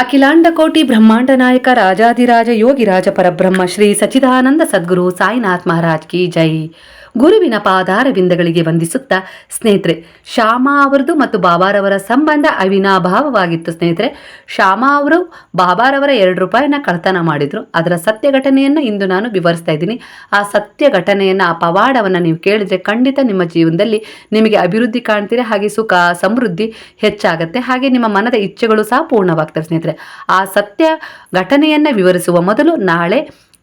ಅಖಿಲಾಂಡ ಕೋಟಿ ಬ್ರಹ್ಮಾಂಡ ನಾಯಕ ರಾಜಾದಿರಾಜ ಯೋಗಿರಾಜ ಪರಬ್ರಹ್ಮ ಶ್ರೀ ಸಚಿದಾನಂದ ಸದ್ಗುರು ಸಾಯಿನಾಥ್ ಮಹಾರಾಜ್ ಕಿ ಜೈ. ಗುರುವಿನ ಪಾದಾರವಿಂದಗಳಿಗೆ ವಂದಿಸುತ್ತಾ ಸ್ನೇಹಿತರೆ, ಶ್ಯಾಮಾ ಅವರದು ಮತ್ತು ಬಾಬಾರವರ ಸಂಬಂಧ ಅವಿನಾಭಾವವಾಗಿತ್ತು ಸ್ನೇಹಿತರೆ. ಶ್ಯಾಮಾ ಅವರು ಬಾಬಾರವರ ಎರಡು ರೂಪಾಯಿನ ಕಳ್ತನ ಮಾಡಿದ್ರು. ಅದರ ಸತ್ಯ ಘಟನೆಯನ್ನು ಇಂದು ನಾನು ವಿವರಿಸ್ತಾ ಇದ್ದೀನಿ. ಆ ಸತ್ಯ ಘಟನೆಯನ್ನು ಆ ಪವಾಡವನ್ನು ನೀವು ಕೇಳಿದ್ರೆ ಖಂಡಿತ ನಿಮ್ಮ ಜೀವನದಲ್ಲಿ ನಿಮಗೆ ಅಭಿವೃದ್ಧಿ ಕಾಣ್ತೀರಿ, ಹಾಗೆ ಸುಖ, ಸಮೃದ್ಧಿ ಹೆಚ್ಚಾಗುತ್ತೆ, ಹಾಗೆ ನಿಮ್ಮ ಮನದ ಇಚ್ಛೆಗಳು ಸಹ ಪೂರ್ಣವಾಗ್ತವೆ ಸ್ನೇಹಿತರೆ. ಆ ಸತ್ಯ ಘಟನೆಯನ್ನು ವಿವರಿಸುವ ಮೊದಲು ನಾಳೆ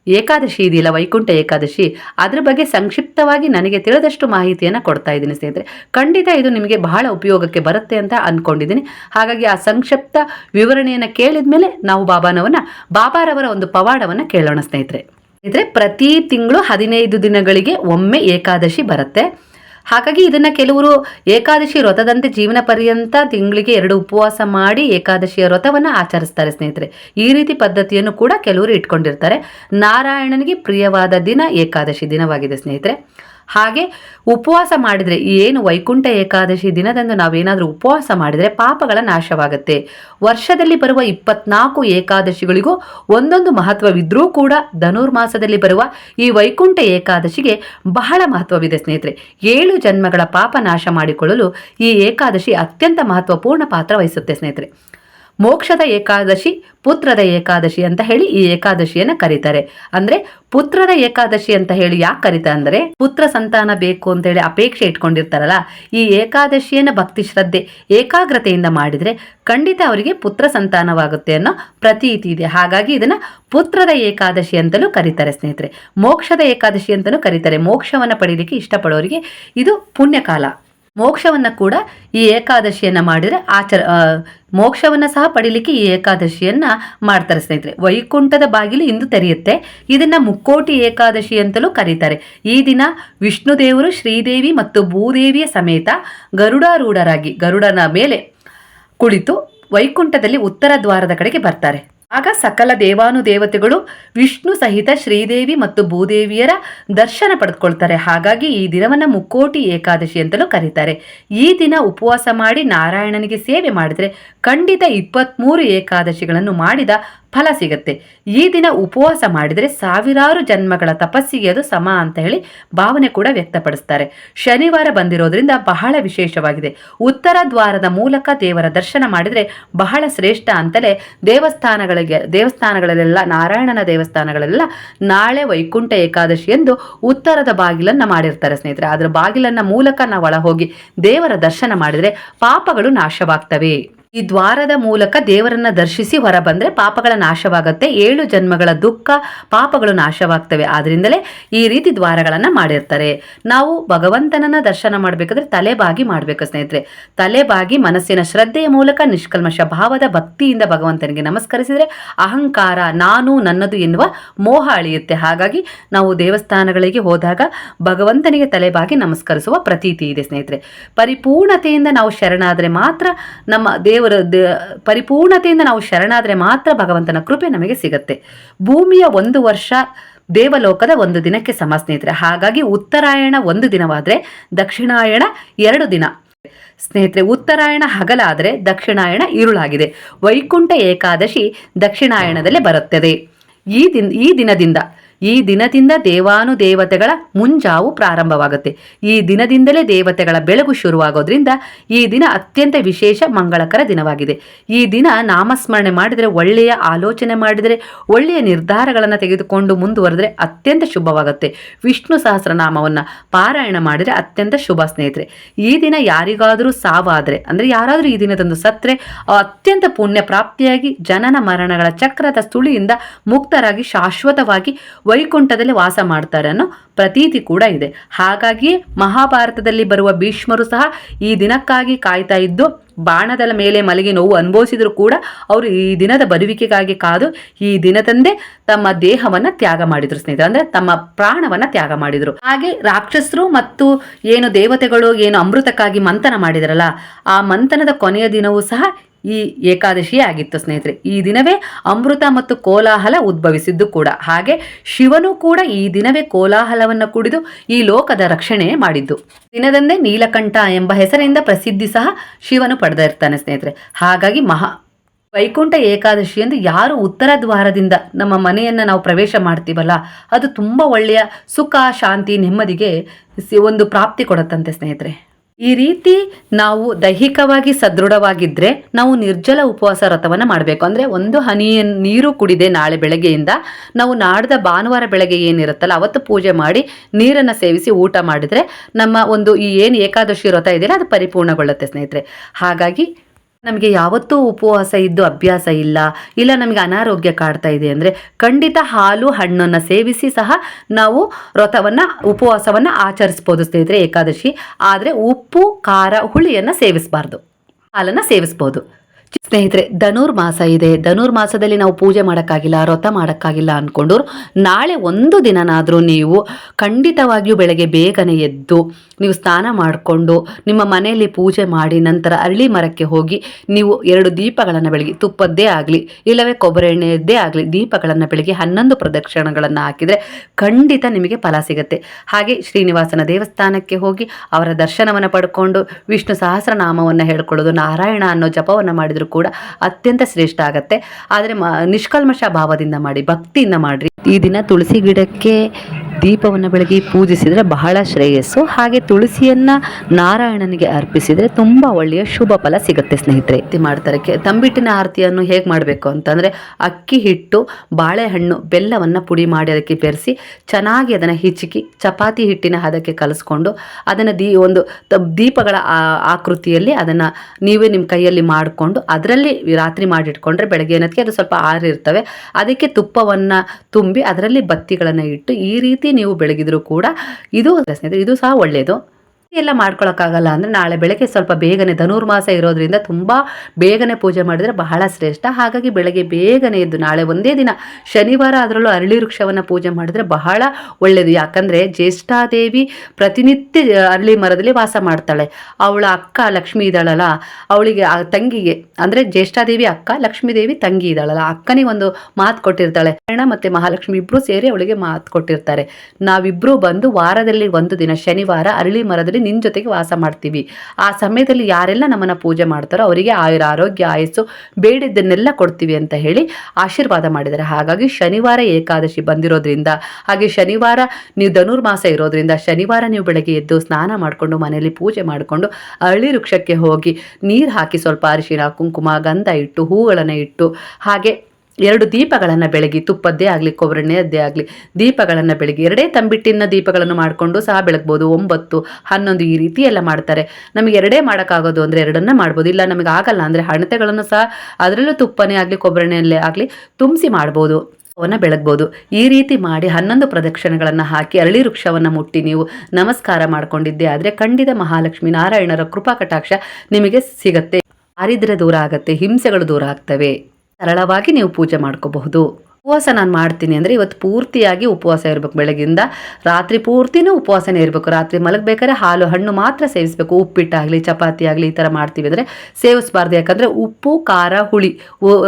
ಏಕಾದಶಿ ಇದೆಯಲ್ಲ, ವೈಕುಂಠ ಏಕಾದಶಿ. ಅದ್ರ ಬಗ್ಗೆ ಸಂಕ್ಷಿಪ್ತವಾಗಿ ನನಗೆ ತಿಳಿದಷ್ಟು ಮಾಹಿತಿಯನ್ನು ಕೊಡ್ತಾ ಇದ್ದೀನಿ ಸ್ನೇಹಿತರೆ. ಖಂಡಿತ ಇದು ನಿಮಗೆ ಬಹಳ ಉಪಯೋಗಕ್ಕೆ ಬರುತ್ತೆ ಅಂತ ಅಂದ್ಕೊಂಡಿದ್ದೀನಿ ಹಾಗಾಗಿ ಆ ಸಂಕ್ಷಿಪ್ತ ವಿವರಣೆಯನ್ನು ಕೇಳಿದ ಮೇಲೆ ನಾವು ಬಾಬಾನವನ ಬಾಬಾರವರ ಒಂದು ಪವಾಡವನ್ನು ಕೇಳೋಣ ಸ್ನೇಹಿತರೆ. ಸ್ನೇಹಿತರೆ, ಪ್ರತಿ ತಿಂಗಳು ಹದಿನೈದು ದಿನಗಳಿಗೆ ಒಮ್ಮೆ ಏಕಾದಶಿ ಬರುತ್ತೆ. ಹಾಗಾಗಿ ಇದನ್ನ ಕೆಲವರು ಏಕಾದಶಿ ವ್ರತದಂತೆ ಜೀವನ ಪರ್ಯಂತ ತಿಂಗಳಿಗೆ ಎರಡು ಉಪವಾಸ ಮಾಡಿ ಏಕಾದಶಿಯ ವ್ರತವನ್ನು ಆಚರಿಸ್ತಾರೆ ಸ್ನೇಹಿತರೆ. ಈ ರೀತಿ ಪದ್ಧತಿಯನ್ನು ಕೂಡ ಕೆಲವರು ಇಟ್ಕೊಂಡಿರ್ತಾರೆ. ನಾರಾಯಣನಿಗೆ ಪ್ರಿಯವಾದ ದಿನ ಏಕಾದಶಿ ದಿನವಾಗಿದೆ ಸ್ನೇಹಿತರೆ. ಹಾಗೆ ಉಪವಾಸ ಮಾಡಿದರೆ ಏನು ವೈಕುಂಠ ಏಕಾದಶಿ ದಿನದಂದು ನಾವೇನಾದರೂ ಉಪವಾಸ ಮಾಡಿದರೆ ಪಾಪಗಳ ನಾಶವಾಗುತ್ತೆ. ವರ್ಷದಲ್ಲಿ ಬರುವ ಇಪ್ಪತ್ನಾಲ್ಕು ಏಕಾದಶಿಗಳಿಗೂ ಒಂದೊಂದು ಮಹತ್ವವಿದ್ರೂ ಕೂಡ ಧನುರ್ಮಾಸದಲ್ಲಿ ಬರುವ ಈ ವೈಕುಂಠ ಏಕಾದಶಿಗೆ ಬಹಳ ಮಹತ್ವವಿದೆ ಸ್ನೇಹಿತರೆ. ಏಳು ಜನ್ಮಗಳ ಪಾಪ ನಾಶ ಮಾಡಿಕೊಳ್ಳಲು ಈ ಏಕಾದಶಿ ಅತ್ಯಂತ ಮಹತ್ವಪೂರ್ಣ ಪಾತ್ರ ವಹಿಸುತ್ತೆ ಸ್ನೇಹಿತರೆ. ಮೋಕ್ಷದ ಏಕಾದಶಿ, ಪುತ್ರದ ಏಕಾದಶಿ ಅಂತ ಹೇಳಿ ಈ ಏಕಾದಶಿಯನ್ನ ಕರೀತಾರೆ. ಅಂದ್ರೆ ಪುತ್ರದ ಏಕಾದಶಿ ಅಂತ ಹೇಳಿ ಯಾಕೆ ಕರೀತಾರೆ ಅಂದ್ರೆ ಪುತ್ರ ಸಂತಾನ ಬೇಕು ಅಂತ ಹೇಳಿ ಅಪೇಕ್ಷೆ ಇಟ್ಕೊಂಡಿರ್ತಾರಲ್ಲ, ಈ ಏಕಾದಶಿಯನ್ನ ಭಕ್ತಿ ಶ್ರದ್ಧೆ, ಏಕಾಗ್ರತೆಯಿಂದ ಮಾಡಿದ್ರೆ ಖಂಡಿತ ಅವರಿಗೆ ಪುತ್ರ ಸಂತಾನವಾಗುತ್ತೆ ಅನ್ನೋ ಪ್ರತೀತಿ ಇದೆ. ಹಾಗಾಗಿ ಇದನ್ನ ಪುತ್ರದ ಏಕಾದಶಿ ಅಂತಲೂ ಕರೀತಾರೆ ಸ್ನೇಹಿತರೆ. ಮೋಕ್ಷದ ಏಕಾದಶಿ ಅಂತಲೂ ಕರೀತಾರೆ. ಮೋಕ್ಷವನ್ನು ಪಡೀಲಿಕ್ಕೆ ಇಷ್ಟಪಡೋರಿಗೆ ಇದು ಪುಣ್ಯಕಾಲ. ಮೋಕ್ಷವನ್ನು ಕೂಡ ಈ ಏಕಾದಶಿಯನ್ನು ಮಾಡಿದರೆ ಆಚರ ಮೋಕ್ಷವನ್ನು ಸಹ ಪಡಿಲಿಕ್ಕೆ ಈ ಏಕಾದಶಿಯನ್ನು ಮಾಡ್ತಾರೆ ಸ್ನೇಹಿತರೆ. ವೈಕುಂಠದ ಬಾಗಿಲು ಇಂದು ತೆರೆಯುತ್ತೆ. ಇದನ್ನು ಮುಕ್ಕೋಟಿ ಏಕಾದಶಿ ಅಂತಲೂ ಕರೀತಾರೆ. ಈ ದಿನ ವಿಷ್ಣು ದೇವರು ಶ್ರೀದೇವಿ ಮತ್ತು ಭೂದೇವಿಯ ಸಮೇತ ಗರುಡಾರೂಢರಾಗಿ ಗರುಡನ ಮೇಲೆ ಕುಳಿತು ವೈಕುಂಠದಲ್ಲಿ ಉತ್ತರ ದ್ವಾರದ ಕಡೆಗೆ ಬರ್ತಾರೆ. ಆಗ ಸಕಲ ದೇವಾನು ದೇವತೆಗಳು ವಿಷ್ಣು ಸಹಿತ ಶ್ರೀದೇವಿ ಮತ್ತು ಭೂದೇವಿಯರ ದರ್ಶನ ಪಡೆದುಕೊಳ್ತಾರೆ ಹಾಗಾಗಿ ಈ ದಿನವನ್ನು ಮುಕ್ಕೋಟಿ ಏಕಾದಶಿ ಅಂತಲೂ ಕರೀತಾರೆ. ಈ ದಿನ ಉಪವಾಸ ಮಾಡಿ ನಾರಾಯಣನಿಗೆ ಸೇವೆ ಮಾಡಿದರೆ ಖಂಡಿತ ಇಪ್ಪತ್ತ್ಮೂರು ಏಕಾದಶಿಗಳನ್ನು ಮಾಡಿದ ಫಲ ಸಿಗುತ್ತೆ. ಈ ದಿನ ಉಪವಾಸ ಮಾಡಿದರೆ ಸಾವಿರಾರು ಜನ್ಮಗಳ ತಪಸ್ಸಿಗೆ ಅದು ಸಮ ಅಂತ ಹೇಳಿ ಭಾವನೆ ಕೂಡ ವ್ಯಕ್ತಪಡಿಸ್ತಾರೆ. ಶನಿವಾರ ಬಂದಿರೋದ್ರಿಂದ ಬಹಳ ವಿಶೇಷವಾಗಿದೆ. ಉತ್ತರ ದ್ವಾರದ ಮೂಲಕ ದೇವರ ದರ್ಶನ ಮಾಡಿದರೆ ಬಹಳ ಶ್ರೇಷ್ಠ ಅಂತಲೇ ದೇವಸ್ಥಾನಗಳಿಗೆ, ದೇವಸ್ಥಾನಗಳಲ್ಲೆಲ್ಲ, ನಾರಾಯಣನ ದೇವಸ್ಥಾನಗಳೆಲ್ಲ ನಾಳೆ ವೈಕುಂಠ ಏಕಾದಶಿ ಎಂದು ಉತ್ತರದ ಬಾಗಿಲನ್ನು ಮಾಡಿರ್ತಾರೆ ಸ್ನೇಹಿತರೆ. ಅದರ ಬಾಗಿಲನ್ನು ಮೂಲಕ ನಾವು ಒಳ ಹೋಗಿ ದೇವರ ದರ್ಶನ ಮಾಡಿದರೆ ಪಾಪಗಳು ನಾಶವಾಗ್ತವೆ. ಈ ದ್ವಾರದ ಮೂಲಕ ದೇವರನ್ನ ದರ್ಶಿಸಿ ಹೊರ ಬಂದ್ರೆ ಪಾಪಗಳ ನಾಶವಾಗುತ್ತೆ, ಏಳು ಜನ್ಮಗಳ ದುಃಖ ಪಾಪಗಳು ನಾಶವಾಗ್ತವೆ. ಆದ್ರಿಂದಲೇ ಈ ರೀತಿ ದ್ವಾರಗಳನ್ನ ಮಾಡಿರ್ತಾರೆ. ನಾವು ಭಗವಂತನನ್ನ ದರ್ಶನ ಮಾಡಬೇಕಾದ್ರೆ ತಲೆಬಾಗಿ ಮಾಡಬೇಕು ಸ್ನೇಹಿತರೆ. ತಲೆಬಾಗಿ ಮನಸ್ಸಿನ ಶ್ರದ್ಧೆಯ ಮೂಲಕ ನಿಷ್ಕಲ್ಮಶ ಭಾವದ ಭಕ್ತಿಯಿಂದ ಭಗವಂತನಿಗೆ ನಮಸ್ಕರಿಸಿದರೆ ಅಹಂಕಾರ, ನಾನು ನನ್ನದು ಎನ್ನುವ ಮೋಹ ಅಳಿಯುತ್ತೆ. ಹಾಗಾಗಿ ನಾವು ದೇವಸ್ಥಾನಗಳಿಗೆ ಹೋದಾಗ ಭಗವಂತನಿಗೆ ತಲೆಬಾಗಿ ನಮಸ್ಕರಿಸುವ ಪ್ರತೀತಿ ಇದೆ ಸ್ನೇಹಿತರೆ. ಪರಿಪೂರ್ಣತೆಯಿಂದ ನಾವು ಶರಣಾದರೆ ಮಾತ್ರ ನಮ್ಮ ದೇವರ ಪರಿಪೂರ್ಣತೆಯಿಂದ ನಾವು ಶರಣಾದರೆ ಮಾತ್ರ ಭಗವಂತನ ಕೃಪೆ ನಮಗೆ ಸಿಗುತ್ತೆ. ಭೂಮಿಯ ಒಂದು ವರ್ಷ ದೇವಲೋಕದ ಒಂದು ದಿನಕ್ಕೆ ಸಮ ಸ್ನೇಹಿತರೆ, ಹಾಗಾಗಿ ಉತ್ತರಾಯಣ ಒಂದು ದಿನವಾದರೆ ದಕ್ಷಿಣಾಯಣ ಎರಡು ದಿನ. ಸ್ನೇಹಿತರೆ, ಉತ್ತರಾಯಣ ಹಗಲಾದರೆ ದಕ್ಷಿಣಾಯಣ ಇರುಳಾಗಿದೆ ವೈಕುಂಠ ಏಕಾದಶಿ ದಕ್ಷಿಣಾಯಣದಲ್ಲೇ ಬರುತ್ತದೆ. ಈ ದಿನ, ಈ ದಿನದಿಂದ ಈ ದಿನದಿಂದ ದೇವಾನು ದೇವತೆಗಳ ಮುಂಜಾವು ಪ್ರಾರಂಭವಾಗುತ್ತೆ. ಈ ದಿನದಿಂದಲೇ ದೇವತೆಗಳ ಬೆಳಗು ಶುರುವಾಗೋದ್ರಿಂದ ಈ ದಿನ ಅತ್ಯಂತ ವಿಶೇಷ ಮಂಗಳಕರ ದಿನವಾಗಿದೆ. ಈ ದಿನ ನಾಮಸ್ಮರಣೆ ಮಾಡಿದರೆ, ಒಳ್ಳೆಯ ಆಲೋಚನೆ ಮಾಡಿದರೆ, ಒಳ್ಳೆಯ ನಿರ್ಧಾರಗಳನ್ನು ತೆಗೆದುಕೊಂಡು ಮುಂದುವರೆದ್ರೆ ಅತ್ಯಂತ ಶುಭವಾಗುತ್ತೆ. ವಿಷ್ಣು ಸಹಸ್ರನಾಮವನ್ನು ಪಾರಾಯಣ ಮಾಡಿದರೆ ಅತ್ಯಂತ ಶುಭ ಸ್ನೇಹಿತರೆ. ಈ ದಿನ ಯಾರಿಗಾದರೂ ಸಾವಾದರೆ, ಅಂದರೆ ಯಾರಾದರೂ ಈ ದಿನದಂದು ಸತ್ರೆ, ಅತ್ಯಂತ ಪುಣ್ಯ ಪ್ರಾಪ್ತಿಯಾಗಿ ಜನನ ಮರಣಗಳ ಚಕ್ರದ ಸುಳಿಯಿಂದ ಮುಕ್ತರಾಗಿ ಶಾಶ್ವತವಾಗಿ ವೈಕುಂಠದಲ್ಲಿ ವಾಸ ಮಾಡ್ತಾರೆ ಅನ್ನೋ ಪ್ರತೀತಿ ಕೂಡ ಇದೆ. ಹಾಗಾಗಿ ಮಹಾಭಾರತದಲ್ಲಿ ಬರುವ ಭೀಷ್ಮರು ಸಹ ಈ ದಿನಕ್ಕಾಗಿ ಕಾಯ್ತಾ ಇದ್ದು ಬಾಣದ ಮೇಲೆ ಮಲಗಿ ನೋವು ಅನುಭವಿಸಿದ್ರು ಕೂಡ ಅವರು ಈ ದಿನದ ಬರುವಿಕೆಗಾಗಿ ಕಾದು ಈ ದಿನದಂದೇ ತಮ್ಮ ದೇಹವನ್ನ ತ್ಯಾಗ ಮಾಡಿದ್ರು ಸ್ನೇಹಿತರೆ. ಅಂದ್ರೆ ತಮ್ಮ ಪ್ರಾಣವನ್ನ ತ್ಯಾಗ ಮಾಡಿದ್ರು. ಹಾಗೆ ರಾಕ್ಷಸರು ಮತ್ತು ಏನು ದೇವತೆಗಳು, ಏನು ಅಮೃತಕ್ಕಾಗಿ ಮಂಥನ ಮಾಡಿದ್ರಲ್ಲ, ಆ ಮಂಥನದ ಕೊನೆಯ ದಿನವೂ ಸಹ ಈ ಏಕಾದಶಿಯೇ ಆಗಿತ್ತು ಸ್ನೇಹಿತರೆ. ಈ ದಿನವೇ ಅಮೃತ ಮತ್ತು ಕೋಲಾಹಲ ಉದ್ಭವಿಸಿದ್ದು ಕೂಡ. ಹಾಗೆ ಶಿವನು ಕೂಡ ಈ ದಿನವೇ ಕೋಲಾಹಲವನ್ನು ಕುಡಿದು ಈ ಲೋಕದ ರಕ್ಷಣೆ ಮಾಡಿದ್ದು. ದಿನದಂದೇ ನೀಲಕಂಠ ಎಂಬ ಹೆಸರಿಂದ ಪ್ರಸಿದ್ಧಿ ಸಹ ಶಿವನು ಪಡೆದಿರ್ತಾನೆ ಸ್ನೇಹಿತರೆ. ಹಾಗಾಗಿ ಮಹಾ ವೈಕುಂಠ ಏಕಾದಶಿ ಎಂದು ಯಾರು ಉತ್ತರ ದ್ವಾರದಿಂದ ನಮ್ಮ ಮನೆಯನ್ನು ನಾವು ಪ್ರವೇಶ ಮಾಡ್ತೀವಲ್ಲ, ಅದು ತುಂಬ ಒಳ್ಳೆಯ ಸುಖ, ಶಾಂತಿ, ನೆಮ್ಮದಿಗೆ ಒಂದು ಪ್ರಾಪ್ತಿ ಕೊಡುತ್ತಂತೆ ಸ್ನೇಹಿತರೆ. ಈ ರೀತಿ ನಾವು ದೈಹಿಕವಾಗಿ ಸದೃಢವಾಗಿದ್ದರೆ ನಾವು ನಿರ್ಜಲ ಉಪವಾಸ ವ್ರತವನ್ನು ಮಾಡಬೇಕು. ಅಂದರೆ ಒಂದು ಹನಿಯ ನೀರು ಕುಡಿದೆ ನಾಳೆ ಬೆಳಗ್ಗೆಯಿಂದ, ನಾವು ನಾಡ್ದ ಭಾನುವಾರ ಬೆಳಗ್ಗೆ ಏನಿರುತ್ತಲ್ಲ, ಅವತ್ತು ಪೂಜೆ ಮಾಡಿ ನೀರನ್ನು ಸೇವಿಸಿ ಊಟ ಮಾಡಿದರೆ ನಮ್ಮ ಒಂದು ಈ ಏನು ಏಕಾದಶಿ ವ್ರತ ಇದೆಯಲ್ಲ, ಅದು ಪರಿಪೂರ್ಣಗೊಳ್ಳುತ್ತೆ ಸ್ನೇಹಿತರೆ. ಹಾಗಾಗಿ ನಮಗೆ ಯಾವತ್ತೂ ಉಪವಾಸ ಇದ್ದು ಅಭ್ಯಾಸ ಇಲ್ಲ ಇಲ್ಲ ನಮಗೆ ಅನಾರೋಗ್ಯ ಕಾಡ್ತಾ ಇದೆ ಅಂದರೆ ಖಂಡಿತ ಹಾಲು, ಹಣ್ಣನ್ನು ಸೇವಿಸಿ ಸಹ ನಾವು ವ್ರತವನ್ನು, ಉಪವಾಸವನ್ನು ಆಚರಿಸ್ಬೋದು ಸ್ನೇಹಿತರೆ ಏಕಾದಶಿ. ಆದರೆ ಉಪ್ಪು, ಖಾರ, ಹುಳಿಯನ್ನು ಸೇವಿಸಬಾರ್ದು. ಹಾಲನ್ನು ಸೇವಿಸ್ಬೋದು. ಸ್ನೇಹಿತರೆ, ಧನುರ್ಮಾಸ ಇದೆ. ಧನುರ್ಮಾಸದಲ್ಲಿ ನಾವು ಪೂಜೆ ಮಾಡೋಕ್ಕಾಗಿಲ್ಲ, ವ್ರತ ಮಾಡೋಕ್ಕಾಗಿಲ್ಲ ಅಂದ್ಕೊಂಡವ್ರು ನಾಳೆ ಒಂದು ದಿನನಾದರೂ ನೀವು ಖಂಡಿತವಾಗಿಯೂ ಬೆಳಗ್ಗೆ ಬೇಗನೆ ಎದ್ದು ನೀವು ಸ್ನಾನ ಮಾಡಿಕೊಂಡು ನಿಮ್ಮ ಮನೆಯಲ್ಲಿ ಪೂಜೆ ಮಾಡಿ ನಂತರ ಅರಳಿ ಮರಕ್ಕೆ ಹೋಗಿ ನೀವು ಎರಡು ದೀಪಗಳನ್ನು ಬೆಳಗ್ಗೆ ತುಪ್ಪದ್ದೇ ಆಗಲಿ, ಇಲ್ಲವೇ ಕೊಬ್ಬರಿ ಎಣ್ಣೆಯದ್ದೇ ಆಗಲಿ ದೀಪಗಳನ್ನು ಬೆಳಗ್ಗೆ ಹನ್ನೊಂದು ಪ್ರದಕ್ಷಿಣಗಳನ್ನು ಹಾಕಿದರೆ ಖಂಡಿತ ನಿಮಗೆ ಫಲ ಸಿಗುತ್ತೆ. ಹಾಗೆ ಶ್ರೀನಿವಾಸನ ದೇವಸ್ಥಾನಕ್ಕೆ ಹೋಗಿ ಅವರ ದರ್ಶನವನ್ನು ಪಡ್ಕೊಂಡು ವಿಷ್ಣು ಸಹಸ್ರನಾಮವನ್ನು ಹೇಳ್ಕೊಳ್ಳೋದು, ನಾರಾಯಣ ಅನ್ನೋ ಜಪವನ್ನು ಮಾಡಿದರೂ ಕೂಡ ಅತ್ಯಂತ ಶ್ರೇಷ್ಠ ಆಗುತ್ತೆ. ಆದರೆ ಮ ನಿಷ್ಕಲ್ಮಶ ಭಾವದಿಂದ ಮಾಡಿ, ಭಕ್ತಿಯಿಂದ ಮಾಡಿರಿ. ಈ ದಿನ ತುಳಸಿ ಗಿಡಕ್ಕೆ ದೀಪವನ್ನು ಬೆಳಗ್ಗೆ ಪೂಜಿಸಿದರೆ ಬಹಳ ಶ್ರೇಯಸ್ಸು. ಹಾಗೆ ತುಳಸಿಯನ್ನು ನಾರಾಯಣನಿಗೆ ಅರ್ಪಿಸಿದರೆ ತುಂಬ ಒಳ್ಳೆಯ ಶುಭ ಫಲ ಸಿಗುತ್ತೆ ಸ್ನೇಹಿತರೆ. ಮಾಡ್ತಾರೆ ತಂಬಿಟ್ಟಿನ ಆರತಿಯನ್ನು ಹೇಗೆ ಮಾಡಬೇಕು ಅಂತಂದರೆ ಅಕ್ಕಿ ಹಿಟ್ಟು, ಬಾಳೆಹಣ್ಣು, ಬೆಲ್ಲವನ್ನು ಪುಡಿ ಮಾಡಿ ಅದಕ್ಕೆ ಬೆರೆಸಿ ಚೆನ್ನಾಗಿ ಅದನ್ನು ಹಿಚಕಿ ಚಪಾತಿ ಹಿಟ್ಟಿನ ಹದಕ್ಕೆ ಕಲಿಸ್ಕೊಂಡು ಅದನ್ನು ದೀ ಒಂದು ದೀಪಗಳ ಆಕೃತಿಯಲ್ಲಿ ಅದನ್ನು ನೀವೇ ನಿಮ್ಮ ಕೈಯಲ್ಲಿ ಮಾಡಿಕೊಂಡು ಅದರಲ್ಲಿ ರಾತ್ರಿ ಮಾಡಿಟ್ಕೊಂಡ್ರೆ ಬೆಳಗ್ಗೆ ಏನಕ್ಕೆ ಅದು ಸ್ವಲ್ಪ ಆರಿರ್ತವೆ. ಅದಕ್ಕೆ ತುಪ್ಪವನ್ನು ತುಂಬಿ ಅದರಲ್ಲಿ ಬತ್ತಿಗಳನ್ನು ಇಟ್ಟು ಈ ರೀತಿ ನೀವು ಬೆಳಗಿದ್ರು ಕೂಡ ಇದು ಸ್ನೇಹಿತರೆ ಇದು ಸಹ ಒಳ್ಳೆಯದು ಎಲ್ಲ ಮಾಡ್ಕೊಳಕ್ಕಾಗಲ್ಲ ಅಂದರೆ ನಾಳೆ ಬೆಳಗ್ಗೆ ಸ್ವಲ್ಪ ಬೇಗನೆ ಧನುರ್ಮಾಸ ಇರೋದ್ರಿಂದ ತುಂಬ ಬೇಗನೆ ಪೂಜೆ ಮಾಡಿದರೆ ಬಹಳ ಶ್ರೇಷ್ಠ. ಹಾಗಾಗಿ ಬೆಳಗ್ಗೆ ಬೇಗನೆ ಎದ್ದು ನಾಳೆ ಒಂದೇ ದಿನ ಶನಿವಾರ ಅದರಲ್ಲೂ ಅರಳಿ ವೃಕ್ಷವನ್ನು ಪೂಜೆ ಮಾಡಿದರೆ ಬಹಳ ಒಳ್ಳೆಯದು ಯಾಕಂದರೆ ಜ್ಯೇಷ್ಠಾದೇವಿ ಪ್ರತಿನಿತ್ಯ ಅರಳಿ ಮರದಲ್ಲಿ ವಾಸ ಮಾಡ್ತಾಳೆ. ಅವಳ ಅಕ್ಕ ಲಕ್ಷ್ಮಿ ಇದ್ದಾಳಲ್ಲ, ಅವಳಿಗೆ ತಂಗಿಗೆ, ಅಂದರೆ ಜ್ಯೇಷ್ಠಾದೇವಿ ಅಕ್ಕ, ಲಕ್ಷ್ಮೀದೇವಿ ತಂಗಿ ಇದ್ದಾಳಲ್ಲ ಅಕ್ಕನಿಗೆ ಒಂದು ಮಾತು ಕೊಟ್ಟಿರ್ತಾಳೆ. ಅಣ್ಣ ಮತ್ತು ಮಹಾಲಕ್ಷ್ಮಿ ಇಬ್ಬರು ಸೇರಿ ಅವಳಿಗೆ ಮಾತು ಕೊಟ್ಟಿರ್ತಾರೆ. ನಾವಿಬ್ಬರೂ ಬಂದು ವಾರದಲ್ಲಿ ಒಂದು ದಿನ ಶನಿವಾರ ಅರಳಿ ಮರದಲ್ಲಿ ನಿನ್ನ ಜೊತೆಗೆ ವಾಸ ಮಾಡ್ತೀವಿ. ಆ ಸಮಯದಲ್ಲಿ ಯಾರೆಲ್ಲ ನಮ್ಮನ್ನು ಪೂಜೆ ಮಾಡ್ತಾರೋ ಅವರಿಗೆ ಆಯುರ, ಆರೋಗ್ಯ, ಆಯಸ್ಸು ಬೇಡಿದ್ದನ್ನೆಲ್ಲ ಕೊಡ್ತೀವಿ ಅಂತ ಹೇಳಿ ಆಶೀರ್ವಾದ ಮಾಡಿದ್ದಾರೆ. ಹಾಗಾಗಿ ಶನಿವಾರ ಏಕಾದಶಿ ಬಂದಿರೋದ್ರಿಂದ, ಹಾಗೆ ಶನಿವಾರ ನೀವು ಧನುರ್ಮಾಸ ಇರೋದ್ರಿಂದ, ಶನಿವಾರ ನೀವು ಬೆಳಗ್ಗೆ ಎದ್ದು ಸ್ನಾನ ಮಾಡಿಕೊಂಡು ಮನೆಯಲ್ಲಿ ಪೂಜೆ ಮಾಡಿಕೊಂಡು ಅರಳಿ ವೃಕ್ಷಕ್ಕೆ ಹೋಗಿ ನೀರು ಹಾಕಿ ಸ್ವಲ್ಪ ಅರಿಶಿನ ಕುಂಕುಮ, ಗಂಧ ಇಟ್ಟು, ಹೂಗಳನ್ನು ಇಟ್ಟು ಹಾಗೆ ಎರಡು ದೀಪಗಳನ್ನು ಬೆಳಗಿ, ತುಪ್ಪದ್ದೇ ಆಗಲಿ ಕೊಬ್ಬರಿಣ್ಣೆಯದ್ದೇ ಆಗಲಿ, ದೀಪಗಳನ್ನು ಬೆಳಗಿ, ಎರಡೇ ತಂಬಿಟ್ಟಿನ ದೀಪಗಳನ್ನು ಮಾಡಿಕೊಂಡು ಸಹ ಬೆಳಗ್ಬೋದು. ಒಂಬತ್ತು, ಹನ್ನೊಂದು ಈ ರೀತಿ ಎಲ್ಲ ಮಾಡ್ತಾರೆ. ನಮಗೆ ಎರಡೇ ಮಾಡೋಕ್ಕಾಗೋದು ಅಂದರೆ ಎರಡನ್ನ ಮಾಡ್ಬೋದು. ಇಲ್ಲ, ನಮಗೆ ಆಗಲ್ಲ ಅಂದರೆ ಹಣತೆಗಳನ್ನು ಸಹ ಅದರಲ್ಲೂ ತುಪ್ಪನೇ ಆಗಲಿ ಕೊಬ್ಬರಣ್ಣೆಯಲ್ಲೇ ಆಗಲಿ ತುಂಬಿಸಿ ಮಾಡ್ಬೋದು. ಅವನ್ನ ಬೆಳಗ್ಬೋದು. ಈ ರೀತಿ ಮಾಡಿ ಹನ್ನೊಂದು ಪ್ರದಕ್ಷಿಣೆಗಳನ್ನು ಹಾಕಿ ಅರಳಿ ವೃಕ್ಷವನ್ನು ಮುಟ್ಟಿ ನೀವು ನಮಸ್ಕಾರ ಮಾಡ್ಕೊಂಡಿದ್ದೆ ಆದರೆ ಖಂಡಿತ ಮಹಾಲಕ್ಷ್ಮಿ ನಾರಾಯಣರ ಕೃಪಾ ಕಟಾಕ್ಷ ನಿಮಗೆ ಸಿಗತ್ತೆ. ದಾರಿದ್ರ್ಯ ದೂರ ಆಗತ್ತೆ, ಹಿಂಸೆಗಳು ದೂರ ಆಗ್ತವೆ. ಸರಳವಾಗಿ ನೀವು ಪೂಜೆ ಮಾಡ್ಕೋಬಹುದು. ಉಪವಾಸ ನಾನು ಮಾಡ್ತೀನಿ ಅಂದರೆ ಇವತ್ತು ಪೂರ್ತಿಯಾಗಿ ಉಪವಾಸ ಇರಬೇಕು ಬೆಳಗಿಂದ. ರಾತ್ರಿ ಪೂರ್ತಿನೂ ಉಪವಾಸನೇ ಇರಬೇಕು. ರಾತ್ರಿ ಮಲಗಬೇಕಾದ್ರೆ ಹಾಲು ಹಣ್ಣು ಮಾತ್ರ ಸೇವಿಸಬೇಕು. ಉಪ್ಪಿಟ್ಟಾಗಲಿ, ಚಪಾತಿ ಆಗಲಿ ಈ ಥರ ಮಾಡ್ತೀವಿ ಅಂದರೆ ಸೇವಿಸಬಾರ್ದು. ಯಾಕಂದರೆ ಉಪ್ಪು, ಖಾರ, ಹುಳಿ